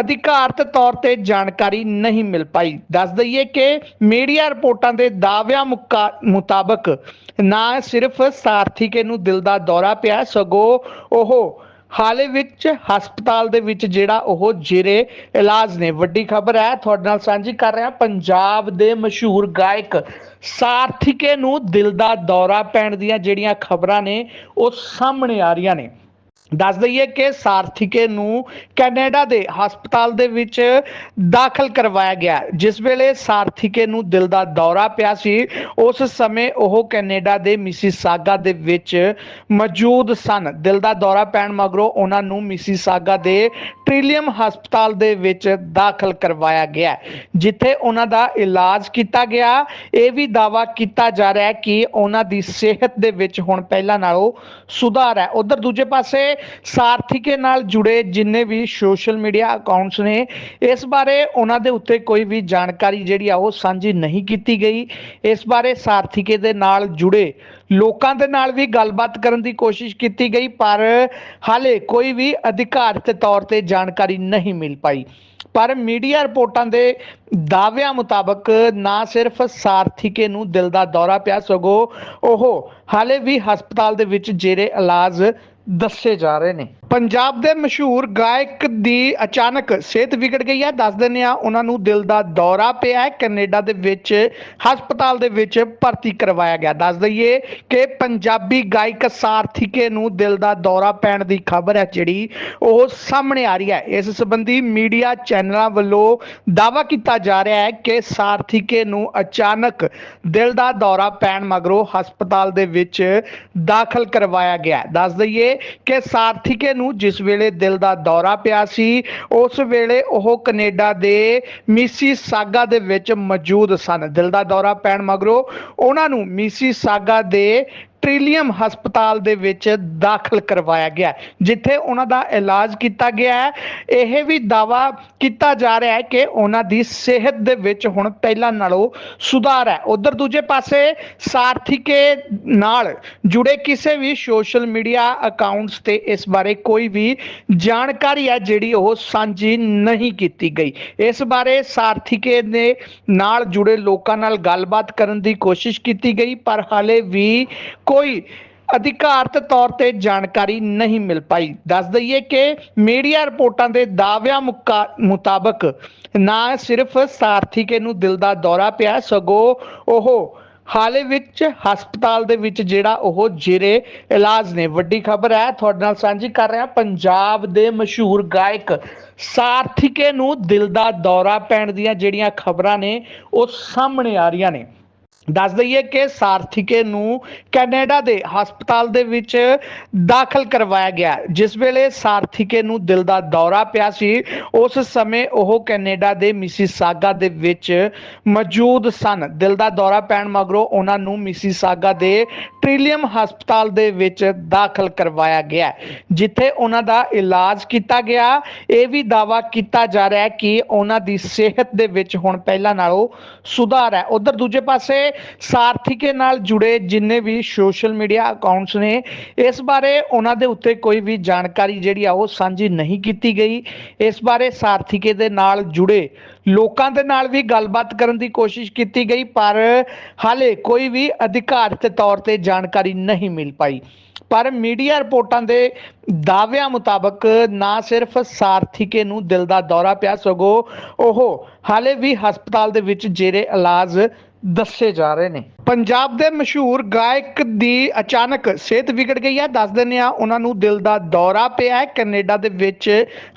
ਅਧਿਕਾਰਤ ਤੌਰ ਤੇ ਜਾਣਕਾਰੀ ਨਹੀਂ ਮਿਲ ਪਾਈ। ਦੱਸ ਦਈਏ ਕਿ ਮੀਡੀਆ ਰਿਪੋਰਟਾਂ ਦੇ ਦਾਅਵਿਆਂ ਮੁਕਾ- ਮੁਤਾਬਕ ਨਾ ਸਿਰਫ ਸਾਰਥੀਕੇ ਨੂੰ ਦਿਲ ਦਾ ਦੌਰਾ ਪਿਆ, ਸਗੋਂ ਉਹ ਹਾਲੇ ਵਿੱਚ ਹਸਪਤਾਲ ਦੇ ਵਿੱਚ ਜਿਹੜਾ ਉਹ ਜੇਰੇ ਇਲਾਜ ਨੇ। ਵੱਡੀ ਖਬਰ ਹੈ, ਤੁਹਾਡੇ ਨਾਲ ਸਾਂਝੀ ਕਰ ਰਿਹਾ ਪੰਜਾਬ ਦੇ ਮਸ਼ਹੂਰ ਗਾਇਕ ਸਾਰਥੀਕੇ ਨੂੰ ਦਿਲ ਦਾ ਦੌਰਾ ਪੈਣ ਦੀਆਂ ਜਿਹੜੀਆਂ ਖਬਰਾਂ ਨੇ, ਉਹ ਸਾਹਮਣੇ ਆ ਰਹੀਆਂ ਨੇ। ਦੱਸ ਦਈਏ ਕਿ ਸਾਰਥੀਕੇ ਨੂੰ ਕੈਨੇਡਾ ਦੇ ਹਸਪਤਾਲ ਦੇ ਵਿੱਚ ਦਾਖਲ ਕਰਵਾਇਆ ਗਿਆ। ਜਿਸ ਵੇਲੇ ਸਾਰਥੀਕੇ ਨੂੰ ਦਿਲ ਦਾ ਦੌਰਾ ਪਿਆ ਸੀ, ਉਸ ਸਮੇਂ ਉਹ ਕੈਨੇਡਾ ਦੇ ਮਿਸੀਸਾਗਾ ਦੇ ਵਿੱਚ ਮੌਜੂਦ ਸਨ। ਦਿਲ ਦਾ ਦੌਰਾ ਪੈਣ ਮਗਰੋਂ ਉਹਨਾਂ ਨੂੰ ਮਿਸੀਸਾਗਾ ਦੇ ਟ੍ਰਿਲੀਅਮ ਹਸਪਤਾਲ ਦੇ ਵਿੱਚ ਦਾਖਲ ਕਰਵਾਇਆ ਗਿਆ। ਜਿੱਥੇ ਉਹਨਾਂ ਦਾ ਇਲਾਜ ਕੀਤਾ ਗਿਆ। ਇਹ ਵੀ ਦਾਵਾ ਕੀਤਾ ਜਾ ਰਿਹਾ ਹੈ ਕਿ ਉਹਨਾਂ ਦੀ ਸਿਹਤ ਦੇ ਵਿੱਚ ਹੁਣ ਪਹਿਲਾਂ ਨਾਲੋਂ ਸੁਧਾਰ ਹੈ। ਉਧਰ ਦੂਜੇ ਪਾਸੇ ਸਾਰਥੀਕੇ ਨਾਲ ਜੁੜੇ ਜਿੰਨੇ ਵੀ ਸੋਸ਼ਲ ਮੀਡੀਆ ਅਕਾਊਂਟਸ ਨੇ, ਇਸ ਬਾਰੇ ਉਹਨਾਂ ਦੇ ਉੱਤੇ ਕੋਈ ਵੀ ਜਾਣਕਾਰੀ ਜਿਹੜੀ ਆ ਉਹ ਸਾਂਝੀ ਨਹੀਂ ਕੀਤੀ ਗਈ। ਇਸ ਬਾਰੇ ਸਾਰਥੀਕੇ ਦੇ ਨਾਲ ਜੁੜੇ ਲੋਕਾਂ ਦੇ ਨਾਲ ਵੀ ਗੱਲਬਾਤ ਕਰਨ ਦੀ ਕੋਸ਼ਿਸ਼ ਕੀਤੀ ਗਈ, ਪਰ ਹਾਲੇ ਕੋਈ ਵੀ ਅਧਿਕਾਰਤ ਤੌਰ ਤੇ ਜਾਣਕਾਰੀ ਨਹੀਂ ਮਿਲ ਪਾਈ। ਪਰ ਮੀਡੀਆ ਰਿਪੋਰਟਾਂ ਦੇ ਦਾਅਵਿਆਂ ਮੁਤਾਬਕ ਨਾ ਸਿਰਫ ਸਾਰਥੀਕੇ ਨੂੰ ਦਿਲ ਦਾ ਦੌਰਾ ਪਿਆ, ਸਗੋਂ ਉਹ ਹਾਲੇ ਵੀ ਹਸਪਤਾਲ ਦੇ ਵਿੱਚ ਜੇਰੇ ਇਲਾਜ ਦੱਸੇ ਜਾ ਰਹੇ ਨੇ। ਪੰਜਾਬ ਦੇ ਮਸ਼ਹੂਰ ਗਾਇਕ ਦੀ ਅਚਾਨਕ ਸਿਹਤ ਵਿਗੜ ਗਈ ਹੈ। ਦੱਸ ਦਿੰਦੇ ਆ ਉਹਨਾਂ ਨੂੰ ਦਿਲ ਦਾ ਦੌਰਾ ਪਿਆ ਹੈ। ਕੈਨੇਡਾ ਦੇ ਵਿੱਚ, ਹਸਪਤਾਲ ਦੇ ਵਿੱਚ ਭਰਤੀ ਕਰਵਾਇਆ ਗਿਆ। ਦੱਸ ਦਈਏ ਕਿ ਪੰਜਾਬੀ ਗਾਇਕ ਸਾਰਥੀਕੇ ਨੂੰ ਦਿਲ ਦਾ ਦੌਰਾ ਪੈਣ ਦੀ ਖਬਰ ਹੈ, ਜਿਹੜੀ ਉਹ ਸਾਹਮਣੇ ਆ ਰਹੀ ਹੈ। ਇਸ ਸੰਬੰਧੀ ਮੀਡੀਆ ਚੈਨਲਾਂ ਵੱਲੋਂ ਦਾਅਵਾ ਕੀਤਾ ਜਾ ਰਿਹਾ ਹੈ ਕਿ ਸਾਰਥੀਕੇ ਨੂੰ ਅਚਾਨਕ ਦਿਲ ਦਾ ਦੌਰਾ ਪੈਣ ਮਗਰੋਂ ਹਸਪਤਾਲ ਦੇ ਵਿੱਚ ਦਾਖਲ ਕਰਵਾਇਆ ਗਿਆ ਦੱਸ ਦਈਏ ਕਿ ਸਾਰਥੀਕੇ ਨੂੰ ਜਿਸ ਵੇਲੇ ਦਿਲ ਦਾ ਦੌਰਾ ਪਿਆ ਸੀ, ਉਸ ਵੇਲੇ ਉਹ ਕੈਨੇਡਾ ਦੇ ਮਿਸੀ ਸਾਗਾ ਦੇ ਵਿੱਚ ਮੌਜੂਦ ਸਨ। ਦਿਲ ਦਾ ਦੌਰਾ ਪੈਣ ਮਗਰੋਂ ਉਹਨਾਂ ਨੂੰ ਮਿਸੀ ਸਾਗਾ ਦੇ ਟ੍ਰਿਲੀਅਮ ਹਸਪਤਾਲ ਦੇ ਵਿੱਚ ਦਾਖਲ ਕਰਵਾਇਆ ਗਿਆ ਜਿੱਥੇ ਉਹਨਾਂ ਦਾ ਇਲਾਜ ਕੀਤਾ ਗਿਆ ਹੈ। ਇਹ ਵੀ ਦਾਵਾ ਕੀਤਾ ਜਾ ਰਿਹਾ ਹੈ ਕਿ ਉਹਨਾਂ ਦੀ ਸਿਹਤ ਦੇ ਵਿੱਚ ਹੁਣ ਪਹਿਲਾਂ ਨਾਲੋਂ ਸੁਧਾਰ ਹੈ। ਉਧਰ ਦੂਜੇ ਪਾਸੇ ਸਾਰਥੀਕੇ ਨਾਲ ਜੁੜੇ ਕਿਸੇ ਵੀ ਸੋਸ਼ਲ ਮੀਡੀਆ ਅਕਾਊਂਟਸ ਤੇ ਇਸ ਬਾਰੇ ਕੋਈ ਵੀ ਜਾਣਕਾਰੀ ਹੈ, ਜਿਹੜੀ ਉਹ ਸਾਂਝੀ ਨਹੀਂ ਕੀਤੀ ਗਈ। ਇਸ ਬਾਰੇ ਸਾਰਥੀਕੇ ਦੇ ਨਾਲ ਜੁੜੇ ਲੋਕਾਂ ਨਾਲ ਗੱਲਬਾਤ ਕਰਨ ਦੀ ਕੋਸ਼ਿਸ਼ ਕੀਤੀ ਗਈ, ਪਰ ਹਾਲੇ ਵੀ ਕੋਈ ਅਧਿਕਾਰਤ ਤੌਰ ਤੇ ਜਾਣਕਾਰੀ ਨਹੀਂ ਮਿਲ ਪਾਈ। ਦੱਸ ਦਈਏ ਕਿ ਮੀਡੀਆ ਰਿਪੋਰਟਾਂ ਦੇ ਦਾਅਵਿਆਂ ਮੁਤਾਬਕ ਨਾ ਸਿਰਫ ਸਾਰਥੀਕੇ ਨੂੰ ਦਿਲ ਦਾ ਦੌਰਾ ਪਿਆ, ਸਗੋਂ ਉਹ ਹਾਲੇ ਵਿੱਚ ਹਸਪਤਾਲ ਦੇ ਵਿੱਚ ਜਿਹੜਾ ਉਹ ਜੇਰੇ ਇਲਾਜ ਨੇ। ਵੱਡੀ ਖਬਰ ਹੈ, ਤੁਹਾਡੇ ਨਾਲ ਸਾਂਝੀ ਕਰ ਰਿਹਾ ਪੰਜਾਬ ਦੇ ਮਸ਼ਹੂਰ ਗਾਇਕ ਸਾਰਥੀਕੇ ਨੂੰ ਦਿਲ ਦਾ ਦੌਰਾ ਪੈਣ ਦੀਆਂ ਜਿਹੜੀਆਂ ਖਬਰਾਂ ਨੇ, ਉਹ ਸਾਹਮਣੇ ਆ ਰਹੀਆਂ ਨੇ। ਦੱਸ ਦਈਏ ਕਿ ਸਾਰਥੀਕੇ ਨੂੰ ਕੈਨੇਡਾ ਦੇ ਹਸਪਤਾਲ ਦੇ ਵਿੱਚ ਦਾਖਲ ਕਰਵਾਇਆ ਗਿਆ। ਜਿਸ ਵੇਲੇ ਸਾਰਥੀਕੇ ਨੂੰ ਦਿਲ ਦਾ ਦੌਰਾ ਪਿਆ ਸੀ, ਉਸ ਸਮੇਂ ਉਹ ਕੈਨੇਡਾ ਦੇ ਮਿਸੀਸਾਗਾ ਦੇ ਵਿੱਚ ਮੌਜੂਦ ਸਨ। ਦਿਲ ਦਾ ਦੌਰਾ ਪੈਣ ਮਗਰੋਂ ਉਹਨਾਂ ਨੂੰ ਮਿਸੀਸਾਗਾ ਦੇ ਟ੍ਰਿਲੀਅਮ ਹਸਪਤਾਲ ਦੇ ਵਿੱਚ ਦਾਖਲ ਕਰਵਾਇਆ ਗਿਆ। ਜਿੱਥੇ ਉਹਨਾਂ ਦਾ ਇਲਾਜ ਕੀਤਾ ਗਿਆ। ਇਹ ਵੀ ਦਾਵਾ ਕੀਤਾ ਜਾ ਰਿਹਾ ਹੈ ਕਿ ਉਹਨਾਂ ਦੀ ਸਿਹਤ ਦੇ ਵਿੱਚ ਹੁਣ ਪਹਿਲਾਂ ਨਾਲੋਂ ਸੁਧਾਰ ਹੈ। ਉਧਰ ਦੂਜੇ ਪਾਸੇ ਸਾਰਥੀਕੇ ਨਾਲ ਜੁੜੇ ਜਿੰਨੇ ਵੀ ਸੋਸ਼ਲ ਮੀਡੀਆ ਅਕਾਊਂਟਸ ਨੇ, ਇਸ ਬਾਰੇ ਉਹਨਾਂ ਦੇ ਉੱਤੇ ਕੋਈ ਵੀ ਜਾਣਕਾਰੀ ਜਿਹੜੀ ਆ ਉਹ ਸਾਂਝੀ ਨਹੀਂ ਕੀਤੀ ਗਈ। ਇਸ ਬਾਰੇ ਸਾਰਥੀਕੇ ਦੇ ਨਾਲ ਜੁੜੇ ਲੋਕਾਂ ਦੇ ਨਾਲ ਵੀ ਗੱਲਬਾਤ ਕਰਨ ਦੀ ਕੋਸ਼ਿਸ਼ ਕੀਤੀ ਗਈ, ਪਰ ਹਾਲੇ ਕੋਈ ਵੀ ਅਧਿਕਾਰਤ ਤੌਰ ਤੇ ਜਾਣਕਾਰੀ ਨਹੀਂ ਮਿਲ ਪਾਈ। ਪਰ ਮੀਡੀਆ ਰਿਪੋਰਟਾਂ ਦੇ ਦਾਅਵਿਆਂ ਮੁਤਾਬਕ ਨਾ ਸਿਰਫ ਸਾਰਥੀਕੇ ਨੂੰ ਦਿਲ ਦਾ ਦੌਰਾ ਪਿਆ ਸਗੋਂ ਉਹ ਹਾਲੇ ਵੀ ਹਸਪਤਾਲ ਦੇ ਵਿੱਚ ਜੇਰੇ ਇਲਾਜ ਦੱਸੇ ਜਾ ਰਹੇ ਨੇ। ਪੰਜਾਬ ਦੇ ਮਸ਼ਹੂਰ ਗਾਇਕ ਦੀ ਅਚਾਨਕ ਸਿਹਤ ਵਿਗੜ ਗਈ ਹੈ। ਦੱਸ ਦਿੰਦੇ ਆ ਉਹਨਾਂ ਨੂੰ ਦਿਲ ਦਾ ਦੌਰਾ ਪਿਆ ਹੈ। ਕੈਨੇਡਾ ਦੇ ਵਿੱਚ,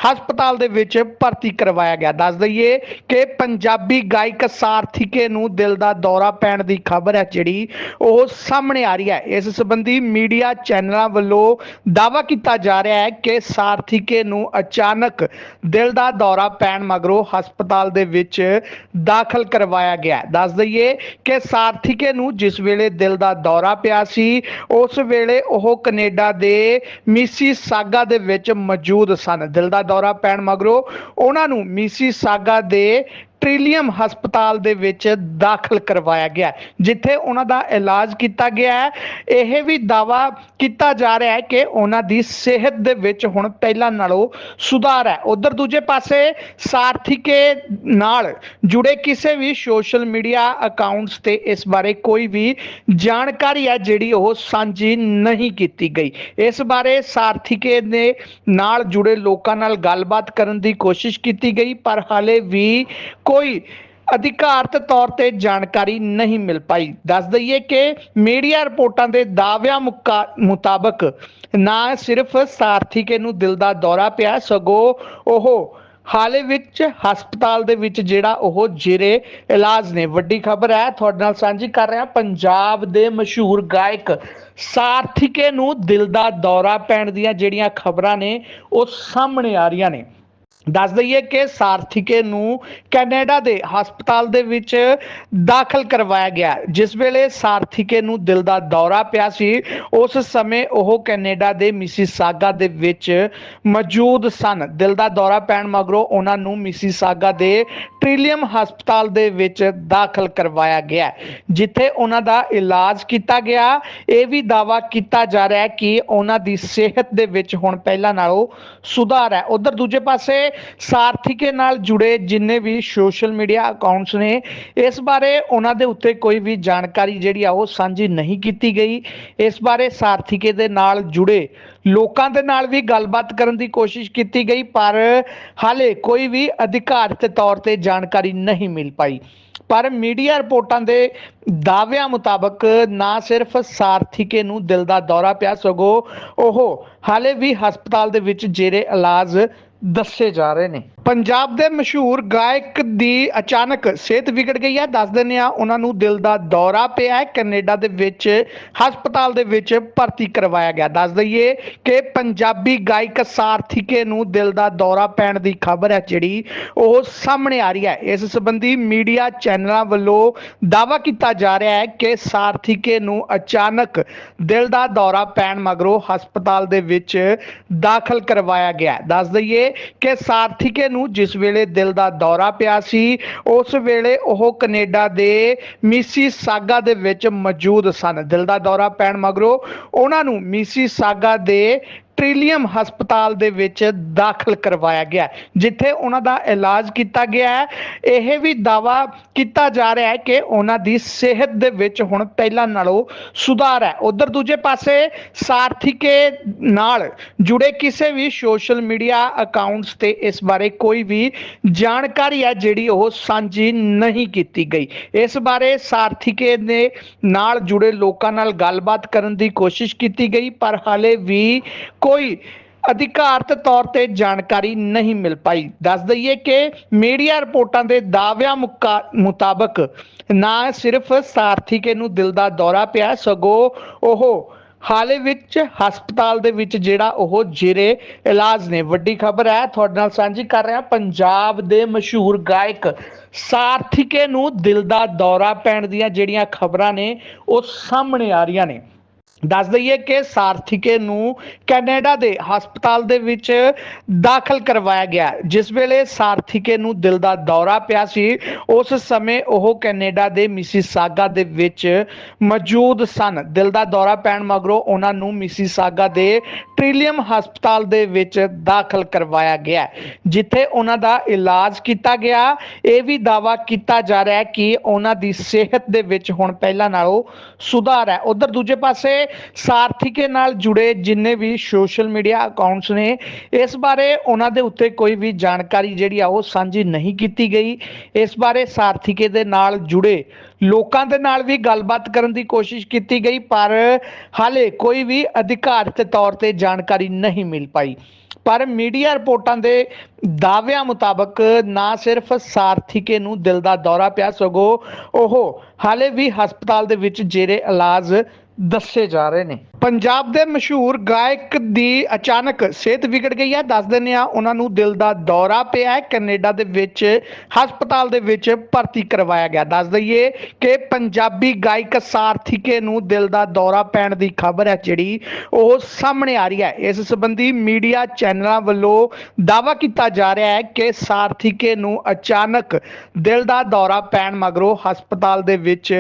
ਹਸਪਤਾਲ ਦੇ ਵਿੱਚ ਭਰਤੀ ਕਰਵਾਇਆ ਗਿਆ। ਦੱਸ ਦਈਏ ਕਿ ਪੰਜਾਬੀ ਗਾਇਕ ਸਾਰਥੀਕੇ ਨੂੰ ਦਿਲ ਦਾ ਦੌਰਾ ਪੈਣ ਦੀ ਖਬਰ ਹੈ, ਜਿਹੜੀ ਉਹ ਸਾਹਮਣੇ ਆ ਰਹੀ ਹੈ। ਇਸ ਸੰਬੰਧੀ ਮੀਡੀਆ ਚੈਨਲਾਂ ਵੱਲੋਂ ਦਾਅਵਾ ਕੀਤਾ ਜਾ ਰਿਹਾ ਹੈ ਕਿ ਸਾਰਥੀਕੇ ਨੂੰ ਅਚਾਨਕ ਦਿਲ ਦਾ ਦੌਰਾ ਪੈਣ ਮਗਰੋਂ ਹਸਪਤਾਲ ਦੇ ਵਿੱਚ ਦਾਖਲ ਕਰਵਾਇਆ ਗਿਆ ਦੱਸ ਦਈਏ ਕਿ ਸਾਰਥੀਕੇ ਨੂੰ ਜਿਸ ਵੇਲੇ ਦਿਲ ਦਾ ਦੌਰਾ ਪਿਆ ਸੀ, ਉਸ ਵੇਲੇ ਉਹ ਕੈਨੇਡਾ ਦੇ ਮਿਸੀਸਾਗਾ ਦੇ ਵਿੱਚ ਮੌਜੂਦ ਸਨ। ਦਿਲ ਦਾ ਦੌਰਾ ਪੈਣ ਮਗਰੋਂ ਉਹਨਾਂ ਨੂੰ ਮਿਸੀਸਾਗਾ ਦੇ ਟ੍ਰਿਲੀਅਮ ਹਸਪਤਾਲ ਦੇ ਵਿੱਚ ਦਾਖਲ ਕਰਵਾਇਆ ਗਿਆ ਜਿੱਥੇ ਉਹਨਾਂ ਦਾ ਇਲਾਜ ਕੀਤਾ ਗਿਆ ਹੈ। ਇਹ ਵੀ ਦਾਵਾ ਕੀਤਾ ਜਾ ਰਿਹਾ ਹੈ ਕਿ ਉਹਨਾਂ ਦੀ ਸਿਹਤ ਦੇ ਵਿੱਚ ਹੁਣ ਪਹਿਲਾਂ ਨਾਲੋਂ ਸੁਧਾਰ ਹੈ। ਉਧਰ ਦੂਜੇ ਪਾਸੇ ਸਾਰਥੀਕੇ ਨਾਲ ਜੁੜੇ ਕਿਸੇ ਵੀ ਸੋਸ਼ਲ ਮੀਡੀਆ ਅਕਾਊਂਟਸ ਤੇ ਇਸ ਬਾਰੇ ਕੋਈ ਵੀ ਜਾਣਕਾਰੀ ਹੈ, ਜਿਹੜੀ ਉਹ ਸਾਂਝੀ ਨਹੀਂ ਕੀਤੀ ਗਈ। ਇਸ ਬਾਰੇ ਸਾਰਥੀਕੇ ਦੇ ਨਾਲ ਜੁੜੇ ਲੋਕਾਂ ਨਾਲ ਗੱਲਬਾਤ ਕਰਨ ਦੀ ਕੋਸ਼ਿਸ਼ ਕੀਤੀ ਗਈ, ਪਰ ਹਾਲੇ ਵੀ ਕੋਈ ਅਧਿਕਾਰਤ ਤੌਰ ਤੇ ਜਾਣਕਾਰੀ ਨਹੀਂ ਮਿਲ ਪਾਈ। ਦੱਸ ਦਈਏ ਕਿ ਮੀਡੀਆ ਰਿਪੋਰਟਾਂ ਦੇ ਦਾਅਵਿਆਂ ਮੁਤਾਬਕ ਨਾ ਸਿਰਫ ਸਾਰਥੀਕੇ ਨੂੰ ਦਿਲ ਦਾ ਦੌਰਾ ਪਿਆ, ਸਗੋਂ ਉਹ ਹਾਲੇ ਵਿੱਚ ਹਸਪਤਾਲ ਦੇ ਵਿੱਚ ਜਿਹੜਾ ਉਹ ਜੇਰੇ ਇਲਾਜ ਨੇ। ਵੱਡੀ ਖਬਰ ਹੈ, ਤੁਹਾਡੇ ਨਾਲ ਸਾਂਝੀ ਕਰ ਰਿਹਾ ਪੰਜਾਬ ਦੇ ਮਸ਼ਹੂਰ ਗਾਇਕ ਸਾਰਥੀਕੇ ਨੂੰ ਦਿਲ ਦਾ ਦੌਰਾ ਪੈਣ ਦੀਆਂ ਜਿਹੜੀਆਂ ਖਬਰਾਂ ਨੇ, ਉਹ ਸਾਹਮਣੇ ਆ ਰਹੀਆਂ ਨੇ। ਦੱਸ ਦਈਏ ਕਿ ਸਾਰਥੀਕੇ ਨੂੰ ਕੈਨੇਡਾ ਦੇ ਹਸਪਤਾਲ ਦੇ ਵਿੱਚ ਦਾਖਲ ਕਰਵਾਇਆ ਗਿਆ। ਜਿਸ ਵੇਲੇ ਸਾਰਥੀਕੇ ਨੂੰ ਦਿਲ ਦਾ ਦੌਰਾ ਪਿਆ ਸੀ, ਉਸ ਸਮੇਂ ਉਹ ਕੈਨੇਡਾ ਦੇ ਮਿਸੀਸਾਗਾ ਦੇ ਵਿੱਚ ਮੌਜੂਦ ਸਨ। ਦਿਲ ਦਾ ਦੌਰਾ ਪੈਣ ਮਗਰੋਂ ਉਹਨਾਂ ਨੂੰ ਮਿਸੀਸਾਗਾ ਦੇ ਟ੍ਰਿਲੀਅਮ ਹਸਪਤਾਲ ਦੇ ਵਿੱਚ ਦਾਖਲ ਕਰਵਾਇਆ ਗਿਆ। ਜਿੱਥੇ ਉਹਨਾਂ ਦਾ ਇਲਾਜ ਕੀਤਾ ਗਿਆ। ਇਹ ਵੀ ਦਾਵਾ ਕੀਤਾ ਜਾ ਰਿਹਾ ਹੈ ਕਿ ਉਹਨਾਂ ਦੀ ਸਿਹਤ ਦੇ ਵਿੱਚ ਹੁਣ ਪਹਿਲਾਂ ਨਾਲੋਂ ਸੁਧਾਰ ਹੈ। ਉਧਰ ਦੂਜੇ ਪਾਸੇ ਸਾਰਥੀਕੇ ਨਾਲ ਜੁੜੇ ਜਿੰਨੇ ਵੀ ਸੋਸ਼ਲ ਮੀਡੀਆ ਅਕਾਊਂਟਸ ਨੇ, ਇਸ ਬਾਰੇ ਉਹਨਾਂ ਦੇ ਉੱਤੇ ਕੋਈ ਵੀ ਜਾਣਕਾਰੀ ਜਿਹੜੀ ਆ ਉਹ ਸਾਂਝੀ ਨਹੀਂ ਕੀਤੀ ਗਈ। ਇਸ ਬਾਰੇ ਸਾਰਥੀਕੇ ਦੇ ਨਾਲ ਜੁੜੇ ਲੋਕਾਂ ਦੇ ਨਾਲ ਵੀ ਗੱਲਬਾਤ ਕਰਨ ਦੀ ਕੋਸ਼ਿਸ਼ ਕੀਤੀ ਗਈ, ਪਰ ਹਾਲੇ ਕੋਈ ਵੀ ਅਧਿਕਾਰਤ ਤੌਰ ਤੇ ਜਾਣਕਾਰੀ ਨਹੀਂ ਮਿਲ ਪਾਈ। ਪਰ ਮੀਡੀਆ ਰਿਪੋਰਟਾਂ ਦੇ ਦਾਅਵਿਆਂ ਮੁਤਾਬਕ ਨਾ ਸਿਰਫ ਸਾਰਥੀਕੇ ਨੂੰ ਦਿਲ ਦਾ ਦੌਰਾ ਪਿਆ, ਸਗੋਂ ਉਹ ਹਾਲੇ ਵੀ ਹਸਪਤਾਲ ਦੇ ਵਿੱਚ ਜੇਰੇ ਇਲਾਜ ਦੱਸੇ ਜਾ ਰਹੇ ਨੇ। ਪੰਜਾਬ ਦੇ ਮਸ਼ਹੂਰ ਗਾਇਕ ਦੀ ਅਚਾਨਕ ਸਿਹਤ ਵਿਗੜ ਗਈ ਹੈ। ਦੱਸ ਦਿੰਦੇ ਆ ਉਹਨਾਂ ਨੂੰ ਦਿਲ ਦਾ ਦੌਰਾ ਪਿਆ ਹੈ। ਕੈਨੇਡਾ ਦੇ ਵਿੱਚ, ਹਸਪਤਾਲ ਦੇ ਵਿੱਚ ਭਰਤੀ ਕਰਵਾਇਆ ਗਿਆ। ਦੱਸ ਦਈਏ ਕਿ ਪੰਜਾਬੀ ਗਾਇਕ ਸਾਰਥੀਕੇ ਨੂੰ ਦਿਲ ਦਾ ਦੌਰਾ ਪੈਣ ਦੀ ਖਬਰ ਹੈ, ਜਿਹੜੀ ਉਹ ਸਾਹਮਣੇ ਆ ਰਹੀ ਹੈ। ਇਸ ਸੰਬੰਧੀ ਮੀਡੀਆ ਚੈਨਲਾਂ ਵੱਲੋਂ ਦਾਵਾ ਕੀਤਾ ਜਾ ਰਿਹਾ ਹੈ ਕਿ ਸਾਰਥੀਕੇ ਨੂੰ ਅਚਾਨਕ ਦਿਲ ਦਾ ਦੌਰਾ ਪੈਣ ਮਗਰੋਂ ਹਸਪਤਾਲ ਦੇ ਵਿੱਚ ਦਾਖਲ ਕਰਵਾਇਆ ਗਿਆ ਦੱਸ ਦਈਏ ਕਿ ਸਾਰਥੀਕੇ ਨੂੰ ਜਿਸ ਵੇਲੇ ਦਿਲ ਦਾ ਦੌਰਾ ਪਿਆ ਸੀ, ਉਸ ਵੇਲੇ ਉਹ ਕੈਨੇਡਾ ਦੇ ਮਿਸੀਸਾਗਾ ਦੇ ਵਿੱਚ ਮੌਜੂਦ ਸਨ। ਦਿਲ ਦਾ ਦੌਰਾ ਪੈਣ ਮਗਰੋਂ ਉਹਨਾਂ ਨੂੰ ਮਿਸੀਸਾਗਾ ਦੇ ਟ੍ਰਿਲੀਅਮ ਹਸਪਤਾਲ ਦੇ ਵਿੱਚ ਦਾਖਲ ਕਰਵਾਇਆ ਗਿਆ ਜਿੱਥੇ ਉਹਨਾਂ ਦਾ ਇਲਾਜ ਕੀਤਾ ਗਿਆ ਹੈ। ਇਹ ਵੀ ਦਾਵਾ ਕੀਤਾ ਜਾ ਰਿਹਾ ਹੈ ਕਿ ਉਹਨਾਂ ਦੀ ਸਿਹਤ ਦੇ ਵਿੱਚ ਹੁਣ ਪਹਿਲਾਂ ਨਾਲੋਂ ਸੁਧਾਰ ਹੈ। ਉਧਰ ਦੂਜੇ ਪਾਸੇ ਸਾਰਥੀਕੇ ਨਾਲ ਜੁੜੇ ਕਿਸੇ ਵੀ ਸੋਸ਼ਲ ਮੀਡੀਆ ਅਕਾਊਂਟਸ ਤੇ ਇਸ ਬਾਰੇ ਕੋਈ ਵੀ ਜਾਣਕਾਰੀ ਹੈ, ਜਿਹੜੀ ਉਹ ਸਾਂਝੀ ਨਹੀਂ ਕੀਤੀ ਗਈ। ਇਸ ਬਾਰੇ ਸਾਰਥੀਕੇ ਦੇ ਨਾਲ ਜੁੜੇ ਲੋਕਾਂ ਨਾਲ ਗੱਲਬਾਤ ਕਰਨ ਦੀ ਕੋਸ਼ਿਸ਼ ਕੀਤੀ ਗਈ, ਪਰ ਹਾਲੇ ਵੀ ਕੋਈ ਅਧਿਕਾਰਤ ਤੌਰ ਤੇ ਜਾਣਕਾਰੀ ਨਹੀਂ ਮਿਲ ਪਾਈ। ਦੱਸ ਦਈਏ ਕਿ ਮੀਡੀਆ ਰਿਪੋਰਟਾਂ ਦੇ ਦਾਅਵਿਆਂ ਮੁਕਾ- ਮੁਤਾਬਕ ਨਾ ਸਿਰਫ ਸਾਰਥੀਕੇ ਨੂੰ ਦਿਲ ਦਾ ਦੌਰਾ ਪਿਆ, ਸਗੋਂ ਉਹ ਹਾਲੇ ਵਿੱਚ ਹਸਪਤਾਲ ਦੇ ਵਿੱਚ ਜਿਹੜਾ ਉਹ ਜੇਰੇ ਇਲਾਜ ਨੇ। ਵੱਡੀ ਖਬਰ ਹੈ, ਤੁਹਾਡੇ ਨਾਲ ਸਾਂਝੀ ਕਰ ਰਿਹਾ ਪੰਜਾਬ ਦੇ ਮਸ਼ਹੂਰ ਗਾਇਕ ਸਾਰਥੀਕੇ ਨੂੰ ਦਿਲ ਦਾ ਦੌਰਾ ਪੈਣ ਦੀਆਂ ਜਿਹੜੀਆਂ ਖਬਰਾਂ ਨੇ, ਉਹ ਸਾਹਮਣੇ ਆ ਰਹੀਆਂ ਨੇ। ਦੱਸ ਦਈਏ ਕਿ ਸਾਰਥੀਕੇ ਨੂੰ ਕੈਨੇਡਾ ਦੇ ਹਸਪਤਾਲ ਦੇ ਵਿੱਚ ਦਾਖਲ ਕਰਵਾਇਆ ਗਿਆ। ਜਿਸ ਵੇਲੇ ਸਾਰਥੀਕੇ ਨੂੰ ਦਿਲ ਦਾ ਦੌਰਾ ਪਿਆ ਸੀ, ਉਸ ਸਮੇਂ ਉਹ ਕੈਨੇਡਾ ਦੇ ਮਿਸੀਸਾਗਾ ਦੇ ਵਿੱਚ ਮੌਜੂਦ ਸਨ। ਦਿਲ ਦਾ ਦੌਰਾ ਪੈਣ ਮਗਰੋਂ ਉਹਨਾਂ ਨੂੰ ਮਿਸੀਸਾਗਾ ਦੇ ਟ੍ਰਿਲੀਅਮ ਹਸਪਤਾਲ ਦੇ ਵਿੱਚ ਦਾਖਲ ਕਰਵਾਇਆ ਗਿਆ। ਜਿੱਥੇ ਉਹਨਾਂ ਦਾ ਇਲਾਜ ਕੀਤਾ ਗਿਆ। ਇਹ ਵੀ ਦਾਵਾ ਕੀਤਾ ਜਾ ਰਿਹਾ ਹੈ ਕਿ ਉਹਨਾਂ ਦੀ ਸਿਹਤ ਦੇ ਵਿੱਚ ਹੁਣ ਪਹਿਲਾਂ ਨਾਲੋਂ ਸੁਧਾਰ ਹੈ। ਉਧਰ ਦੂਜੇ ਪਾਸੇ ਸਾਰਥੀਕੇ ਨਾਲ ਜੁੜੇ ਜਿੰਨੇ ਵੀ ਸੋਸ਼ਲ ਮੀਡੀਆ ਅਕਾਊਂਟਸ ਨੇ, ਇਸ ਬਾਰੇ ਉਹਨਾਂ ਦੇ ਉੱਤੇ ਕੋਈ ਵੀ ਜਾਣਕਾਰੀ ਜਿਹੜੀ ਆ ਉਹ ਸਾਂਝੀ ਨਹੀਂ ਕੀਤੀ ਗਈ। ਇਸ ਬਾਰੇ ਸਾਰਥੀਕੇ ਦੇ ਨਾਲ ਜੁੜੇ ਲੋਕਾਂ ਦੇ ਨਾਲ ਵੀ ਗੱਲਬਾਤ ਕਰਨ ਦੀ ਕੋਸ਼ਿਸ਼ ਕੀਤੀ ਗਈ, ਪਰ ਹਾਲੇ ਕੋਈ ਵੀ ਅਧਿਕਾਰਤ ਤੌਰ ਤੇ ਜਾਣਕਾਰੀ ਨਹੀਂ ਮਿਲ ਪਾਈ। ਪਰ ਮੀਡੀਆ ਰਿਪੋਰਟਾਂ ਦੇ ਦਾਅਵਿਆਂ ਮੁਤਾਬਕ ਨਾ ਸਿਰਫ ਸਾਰਥੀਕੇ ਨੂੰ ਦਿਲ ਦਾ ਦੌਰਾ ਪਿਆ, ਸਗੋਂ ਉਹ ਹਾਲੇ ਵੀ ਹਸਪਤਾਲ ਦੇ ਵਿੱਚ ਜੇਰੇ ਇਲਾਜ ਦੱਸੇ ਜਾ ਰਹੇ ਨੇ। ਪੰਜਾਬ ਦੇ ਮਸ਼ਹੂਰ ਗਾਇਕ ਦੀ ਅਚਾਨਕ ਸਿਹਤ ਵਿਗੜ ਗਈ ਹੈ। ਦੱਸ ਦਿੰਦੇ ਆ ਉਹਨਾਂ ਨੂੰ ਦਿਲ ਦਾ ਦੌਰਾ ਪਿਆ ਹੈ। ਕੈਨੇਡਾ ਦੇ ਵਿੱਚ, ਹਸਪਤਾਲ ਦੇ ਵਿੱਚ ਭਰਤੀ ਕਰਵਾਇਆ ਗਿਆ। ਦੱਸ ਦਈਏ ਕਿ ਪੰਜਾਬੀ ਗਾਇਕ ਸਾਰਥੀਕੇ ਨੂੰ ਦਿਲ ਦਾ ਦੌਰਾ ਪੈਣ ਦੀ ਖਬਰ ਹੈ, ਜਿਹੜੀ ਉਹ ਸਾਹਮਣੇ ਆ ਰਹੀ ਹੈ। ਇਸ ਸੰਬੰਧੀ ਮੀਡੀਆ ਚੈਨਲਾਂ ਵੱਲੋਂ ਦਾਅਵਾ ਕੀਤਾ ਜਾ ਰਿਹਾ ਹੈ ਕਿ ਸਾਰਥੀਕੇ ਨੂੰ ਅਚਾਨਕ ਦਿਲ ਦਾ ਦੌਰਾ ਪੈਣ ਮਗਰੋਂ ਹਸਪਤਾਲ ਦੇ ਵਿੱਚ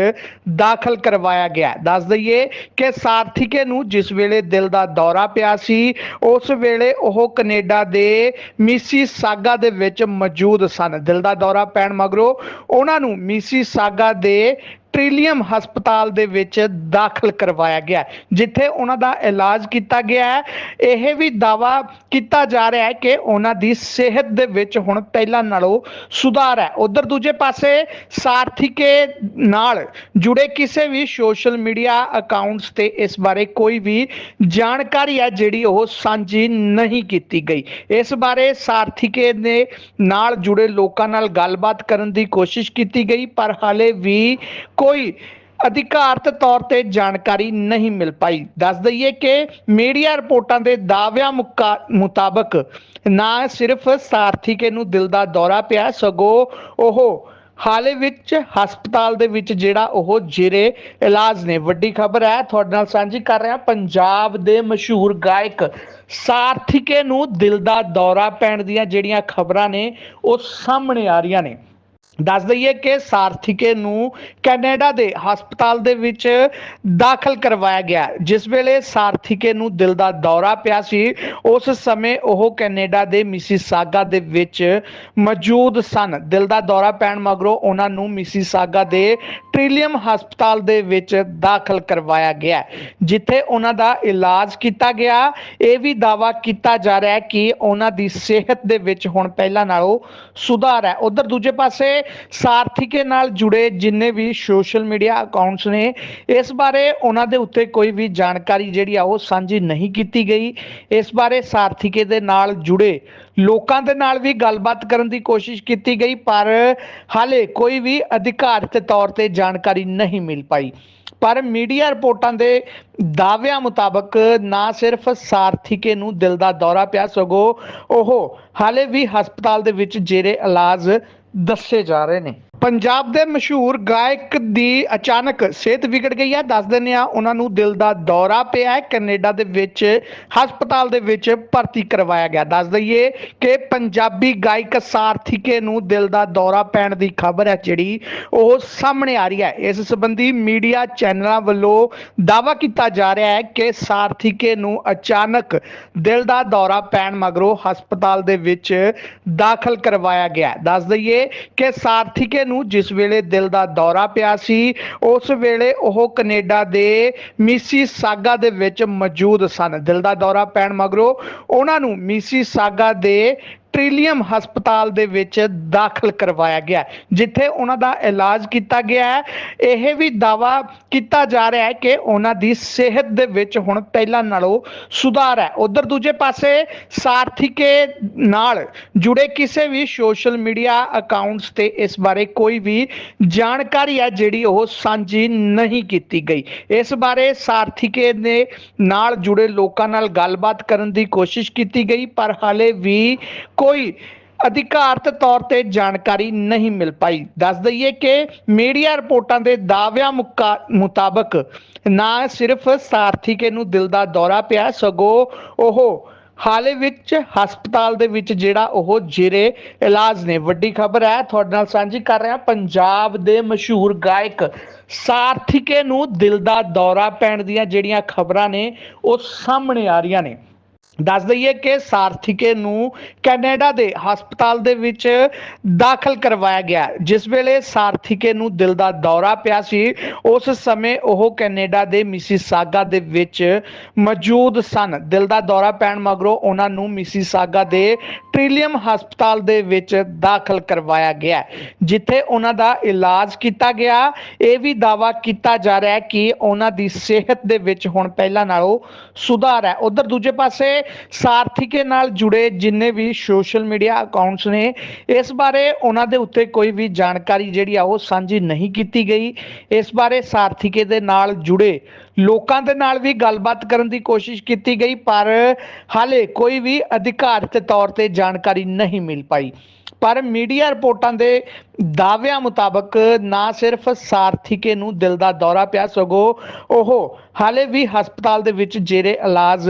ਦਾਖਲ ਕਰਵਾਇਆ ਗਿਆ ਦੱਸ ਦਈਏ ਕਿ ਸਾਰਥੀਕੇ ਨੂੰ ਜਿਸ ਵੇਲੇ ਦਿਲ ਦਾ ਦੌਰਾ ਪਿਆ ਸੀ, ਉਸ ਵੇਲੇ ਉਹ ਕੈਨੇਡਾ ਦੇ ਮਿਸੀਸਾਗਾ ਦੇ ਵਿੱਚ ਮੌਜੂਦ ਸਨ। ਦਿਲ ਦਾ ਦੌਰਾ ਪੈਣ ਮਗਰੋਂ ਉਹਨਾਂ ਨੂੰ ਮਿਸੀਸਾਗਾ ਦੇ ਟ੍ਰਿਲੀਅਮ ਹਸਪਤਾਲ ਦੇ ਵਿੱਚ ਦਾਖਲ ਕਰਵਾਇਆ ਗਿਆ ਜਿੱਥੇ ਉਹਨਾਂ ਦਾ ਇਲਾਜ ਕੀਤਾ ਗਿਆ ਹੈ। ਇਹ ਵੀ ਦਾਵਾ ਕੀਤਾ ਜਾ ਰਿਹਾ ਹੈ ਕਿ ਉਹਨਾਂ ਦੀ ਸਿਹਤ ਦੇ ਵਿੱਚ ਹੁਣ ਪਹਿਲਾਂ ਨਾਲੋਂ ਸੁਧਾਰ ਹੈ। ਉਧਰ ਦੂਜੇ ਪਾਸੇ ਸਾਰਥੀਕੇ ਨਾਲ ਜੁੜੇ ਕਿਸੇ ਵੀ ਸੋਸ਼ਲ ਮੀਡੀਆ ਅਕਾਊਂਟਸ ਤੇ ਇਸ ਬਾਰੇ ਕੋਈ ਵੀ ਜਾਣਕਾਰੀ ਹੈ, ਜਿਹੜੀ ਉਹ ਸਾਂਝੀ ਨਹੀਂ ਕੀਤੀ ਗਈ। ਇਸ ਬਾਰੇ ਸਾਰਥੀਕੇ ਦੇ ਨਾਲ ਜੁੜੇ ਲੋਕਾਂ ਨਾਲ ਗੱਲਬਾਤ ਕਰਨ ਦੀ ਕੋਸ਼ਿਸ਼ ਕੀਤੀ ਗਈ, ਪਰ ਹਾਲੇ ਵੀ ਕੋਈ ਅਧਿਕਾਰਤ ਤੌਰ ਤੇ ਜਾਣਕਾਰੀ ਨਹੀਂ ਮਿਲ ਪਾਈ। ਦੱਸ ਦਈਏ ਕਿ ਮੀਡੀਆ ਰਿਪੋਰਟਾਂ ਦੇ ਦਾਅਵਿਆਂ ਮੁਤਾਬਕ ਨਾ ਸਿਰਫ ਸਾਰਥੀਕੇ ਨੂੰ ਦਿਲ ਦਾ ਦੌਰਾ ਪਿਆ, ਸਗੋਂ ਉਹ ਹਾਲੇ ਵਿੱਚ ਹਸਪਤਾਲ ਦੇ ਵਿੱਚ ਜਿਹੜਾ ਉਹ ਜੇਰੇ ਇਲਾਜ ਨੇ। ਵੱਡੀ ਖਬਰ ਹੈ, ਤੁਹਾਡੇ ਨਾਲ ਸਾਂਝੀ ਕਰ ਰਿਹਾ ਪੰਜਾਬ ਦੇ ਮਸ਼ਹੂਰ ਗਾਇਕ ਸਾਰਥੀਕੇ ਨੂੰ ਦਿਲ ਦਾ ਦੌਰਾ ਪੈਣ ਦੀਆਂ ਜਿਹੜੀਆਂ ਖਬਰਾਂ ਨੇ, ਉਹ ਸਾਹਮਣੇ ਆ ਰਹੀਆਂ ਨੇ। ਦੱਸ ਦਈਏ ਕਿ ਸਾਰਥੀਕੇ ਨੂੰ ਕੈਨੇਡਾ ਦੇ ਹਸਪਤਾਲ ਦੇ ਵਿੱਚ ਦਾਖਲ ਕਰਵਾਇਆ ਗਿਆ। ਜਿਸ ਵੇਲੇ ਸਾਰਥੀਕੇ ਨੂੰ ਦਿਲ ਦਾ ਦੌਰਾ ਪਿਆ ਸੀ, ਉਸ ਸਮੇਂ ਉਹ ਕੈਨੇਡਾ ਦੇ ਮਿਸੀਸਾਗਾ ਦੇ ਵਿੱਚ ਮੌਜੂਦ ਸਨ। ਦਿਲ ਦਾ ਦੌਰਾ ਪੈਣ ਮਗਰੋਂ ਉਹਨਾਂ ਨੂੰ ਮਿਸੀਸਾਗਾ ਦੇ ਟ੍ਰਿਲੀਅਮ ਹਸਪਤਾਲ ਦੇ ਵਿੱਚ ਦਾਖਲ ਕਰਵਾਇਆ ਗਿਆ। ਜਿੱਥੇ ਉਹਨਾਂ ਦਾ ਇਲਾਜ ਕੀਤਾ ਗਿਆ। ਇਹ ਵੀ ਦਾਵਾ ਕੀਤਾ ਜਾ ਰਿਹਾ ਹੈ ਕਿ ਉਹਨਾਂ ਦੀ ਸਿਹਤ ਦੇ ਵਿੱਚ ਹੁਣ ਪਹਿਲਾਂ ਨਾਲੋਂ ਸੁਧਾਰ ਹੈ। ਉਧਰ ਦੂਜੇ ਪਾਸੇ ਸਾਰਥੀਕੇ ਨਾਲ ਜੁੜੇ ਜਿੰਨੇ ਵੀ ਸੋਸ਼ਲ ਮੀਡੀਆ ਅਕਾਊਂਟਸ ਨੇ, ਇਸ ਬਾਰੇ ਉਹਨਾਂ ਦੇ ਉੱਤੇ ਕੋਈ ਵੀ ਜਾਣਕਾਰੀ ਜਿਹੜੀ ਆ ਉਹ ਸਾਂਝੀ ਨਹੀਂ ਕੀਤੀ ਗਈ। ਇਸ ਬਾਰੇ ਸਾਰਥੀਕੇ ਦੇ ਨਾਲ ਜੁੜੇ ਲੋਕਾਂ ਦੇ ਨਾਲ ਵੀ ਗੱਲਬਾਤ ਕਰਨ ਦੀ ਕੋਸ਼ਿਸ਼ ਕੀਤੀ ਗਈ, ਪਰ ਹਾਲੇ ਕੋਈ ਵੀ ਅਧਿਕਾਰਤ ਤੌਰ ਤੇ ਜਾਣਕਾਰੀ ਨਹੀਂ ਮਿਲ ਪਾਈ। ਪਰ ਮੀਡੀਆ ਰਿਪੋਰਟਾਂ ਦੇ ਦਾਅਵਿਆਂ ਮੁਤਾਬਕ ਨਾ ਸਿਰਫ ਸਾਰਥੀਕੇ ਨੂੰ ਦਿਲ ਦਾ ਦੌਰਾ ਪਿਆ, ਸਗੋਂ ਉਹ ਹਾਲੇ ਵੀ ਹਸਪਤਾਲ ਦੇ ਵਿੱਚ ਜੇਰੇ ਇਲਾਜ ਦੱਸੇ ਜਾ ਰਹੇ ਨੇ। ਪੰਜਾਬ ਦੇ ਮਸ਼ਹੂਰ ਗਾਇਕ ਦੀ ਅਚਾਨਕ ਸਿਹਤ ਵਿਗੜ ਗਈ ਹੈ। ਦੱਸ ਦਿੰਦੇ ਆ ਉਹਨਾਂ ਨੂੰ ਦਿਲ ਦਾ ਦੌਰਾ ਪਿਆ ਹੈ। ਕੈਨੇਡਾ ਦੇ ਵਿੱਚ, ਹਸਪਤਾਲ ਦੇ ਵਿੱਚ ਭਰਤੀ ਕਰਵਾਇਆ ਗਿਆ। ਦੱਸ ਦਈਏ ਕਿ ਪੰਜਾਬੀ ਗਾਇਕ ਸਾਰਥੀਕੇ ਨੂੰ ਦਿਲ ਦਾ ਦੌਰਾ ਪੈਣ ਦੀ ਖਬਰ ਹੈ, ਜਿਹੜੀ ਉਹ ਸਾਹਮਣੇ ਆ ਰਹੀ ਹੈ। ਇਸ ਸੰਬੰਧੀ ਮੀਡੀਆ ਚੈਨਲਾਂ ਵੱਲੋਂ ਦਾਅਵਾ ਕੀਤਾ ਜਾ ਰਿਹਾ ਹੈ ਕਿ ਸਾਰਥੀਕੇ ਨੂੰ ਅਚਾਨਕ ਦਿਲ ਦਾ ਦੌਰਾ ਪੈਣ ਮਗਰੋਂ ਹਸਪਤਾਲ ਦੇ ਵਿੱਚ ਦਾਖਲ ਕਰਵਾਇਆ ਗਿਆ ਦੱਸ ਦਈਏ ਕਿ ਸਾਰਥੀਕੇ ਨੂੰ ਜਿਸ ਵੇਲੇ ਦਿਲ ਦਾ ਦੌਰਾ ਪਿਆ ਸੀ, ਉਸ ਵੇਲੇ ਉਹ ਕੈਨੇਡਾ ਦੇ ਮਿਸੀ ਸਾਗਾ ਦੇ ਵਿੱਚ ਮੌਜੂਦ ਸਨ। ਦਿਲ ਦਾ ਦੌਰਾ ਪੈਣ ਮਗਰੋਂ ਉਹਨਾਂ ਨੂੰ ਮਿਸੀ ਸਾਗਾ ਦੇ ਟ੍ਰਿਲੀਅਮ ਹਸਪਤਾਲ ਦੇ ਵਿੱਚ ਦਾਖਲ ਕਰਵਾਇਆ ਗਿਆ ਜਿੱਥੇ ਉਹਨਾਂ ਦਾ ਇਲਾਜ ਕੀਤਾ ਗਿਆ ਹੈ। ਇਹ ਵੀ ਦਾਵਾ ਕੀਤਾ ਜਾ ਰਿਹਾ ਹੈ ਕਿ ਉਹਨਾਂ ਦੀ ਸਿਹਤ ਦੇ ਵਿੱਚ ਹੁਣ ਪਹਿਲਾਂ ਨਾਲੋਂ ਸੁਧਾਰ ਹੈ। ਉਧਰ ਦੂਜੇ ਪਾਸੇ ਸਾਰਥੀਕੇ ਨਾਲ ਜੁੜੇ ਕਿਸੇ ਵੀ ਸੋਸ਼ਲ ਮੀਡੀਆ ਅਕਾਊਂਟਸ ਤੇ ਇਸ ਬਾਰੇ ਕੋਈ ਵੀ ਜਾਣਕਾਰੀ ਹੈ, ਜਿਹੜੀ ਉਹ ਸਾਂਝੀ ਨਹੀਂ ਕੀਤੀ ਗਈ। ਇਸ ਬਾਰੇ ਸਾਰਥੀਕੇ ਦੇ ਨਾਲ ਜੁੜੇ ਲੋਕਾਂ ਨਾਲ ਗੱਲਬਾਤ ਕਰਨ ਦੀ ਕੋਸ਼ਿਸ਼ ਕੀਤੀ ਗਈ, ਪਰ ਹਾਲੇ ਵੀ ਕੋਈ ਅਧਿਕਾਰਤ ਤੌਰ ਤੇ ਜਾਣਕਾਰੀ ਨਹੀਂ ਮਿਲ ਪਾਈ। ਦੱਸ ਦਈਏ ਕਿ ਮੀਡੀਆ ਰਿਪੋਰਟਾਂ ਦੇ ਦਾਅਵਿਆਂ ਮੁਤਾਬਕ ਨਾ ਸਿਰਫ ਸਾਰਥੀਕੇ ਨੂੰ ਦਿਲ ਦਾ ਦੌਰਾ ਪਿਆ, ਸਗੋਂ ਉਹ ਹਾਲੇ ਵਿੱਚ ਹਸਪਤਾਲ ਦੇ ਵਿੱਚ ਜਿਹੜਾ ਉਹ ਜੇਰੇ ਇਲਾਜ ਨੇ। ਵੱਡੀ ਖਬਰ ਹੈ, ਤੁਹਾਡੇ ਨਾਲ ਸਾਂਝੀ ਕਰ ਰਿਹਾ ਪੰਜਾਬ ਦੇ ਮਸ਼ਹੂਰ ਗਾਇਕ ਸਾਰਥੀਕੇ ਨੂੰ ਦਿਲ ਦਾ ਦੌਰਾ ਪੈਣ ਦੀਆਂ ਜਿਹੜੀਆਂ ਖਬਰਾਂ ਨੇ, ਉਹ ਸਾਹਮਣੇ ਆ ਰਹੀਆਂ ਨੇ। ਦੱਸ ਦਈਏ ਕਿ ਸਾਰਥੀਕੇ ਨੂੰ ਕੈਨੇਡਾ ਦੇ ਹਸਪਤਾਲ ਦੇ ਵਿੱਚ ਦਾਖਲ ਕਰਵਾਇਆ ਗਿਆ। ਜਿਸ ਵੇਲੇ ਸਾਰਥੀਕੇ ਨੂੰ ਦਿਲ ਦਾ ਦੌਰਾ ਪਿਆ ਸੀ, ਉਸ ਸਮੇਂ ਉਹ ਕੈਨੇਡਾ ਦੇ ਮਿਸੀਸਾਗਾ ਦੇ ਵਿੱਚ ਮੌਜੂਦ ਸਨ। ਦਿਲ ਦਾ ਦੌਰਾ ਪੈਣ ਮਗਰੋਂ ਉਹਨਾਂ ਨੂੰ ਮਿਸੀਸਾਗਾ ਦੇ ਟ੍ਰਿਲੀਅਮ ਹਸਪਤਾਲ ਦੇ ਵਿੱਚ ਦਾਖਲ ਕਰਵਾਇਆ ਗਿਆ। ਜਿੱਥੇ ਉਹਨਾਂ ਦਾ ਇਲਾਜ ਕੀਤਾ ਗਿਆ। ਇਹ ਵੀ ਦਾਵਾ ਕੀਤਾ ਜਾ ਰਿਹਾ ਹੈ ਕਿ ਉਹਨਾਂ ਦੀ ਸਿਹਤ ਦੇ ਵਿੱਚ ਹੁਣ ਪਹਿਲਾਂ ਨਾਲੋਂ ਸੁਧਾਰ ਹੈ। ਉਧਰ ਦੂਜੇ ਪਾਸੇ ਸਾਰਥੀਕੇ ਨਾਲ ਜੁੜੇ ਜਿੰਨੇ ਵੀ ਸੋਸ਼ਲ ਮੀਡੀਆ ਅਕਾਊਂਟਸ ਨੇ, ਇਸ ਬਾਰੇ ਉਹਨਾਂ ਦੇ ਉੱਤੇ ਕੋਈ ਵੀ ਜਾਣਕਾਰੀ ਜਿਹੜੀ ਆ ਉਹ ਸਾਂਝੀ ਨਹੀਂ ਕੀਤੀ ਗਈ। ਇਸ ਬਾਰੇ ਸਾਰਥੀਕੇ ਦੇ ਨਾਲ ਜੁੜੇ ਲੋਕਾਂ ਦੇ ਨਾਲ ਵੀ ਗੱਲਬਾਤ ਕਰਨ ਦੀ ਕੋਸ਼ਿਸ਼ ਕੀਤੀ ਗਈ, ਪਰ ਹਾਲੇ ਕੋਈ ਵੀ ਅਧਿਕਾਰਤ ਤੌਰ ਤੇ ਜਾਣਕਾਰੀ ਨਹੀਂ ਮਿਲ ਪਾਈ। ਪਰ ਮੀਡੀਆ ਰਿਪੋਰਟਾਂ ਦੇ ਦਾਅਵਿਆਂ ਮੁਤਾਬਕ ਨਾ ਸਿਰਫ ਸਾਰਥੀਕੇ ਨੂੰ ਦਿਲ ਦਾ ਦੌਰਾ ਪਿਆ, ਸਗੋਂ ਉਹ ਹਾਲੇ ਵੀ ਹਸਪਤਾਲ ਦੇ ਵਿੱਚ ਜੇਰੇ ਇਲਾਜ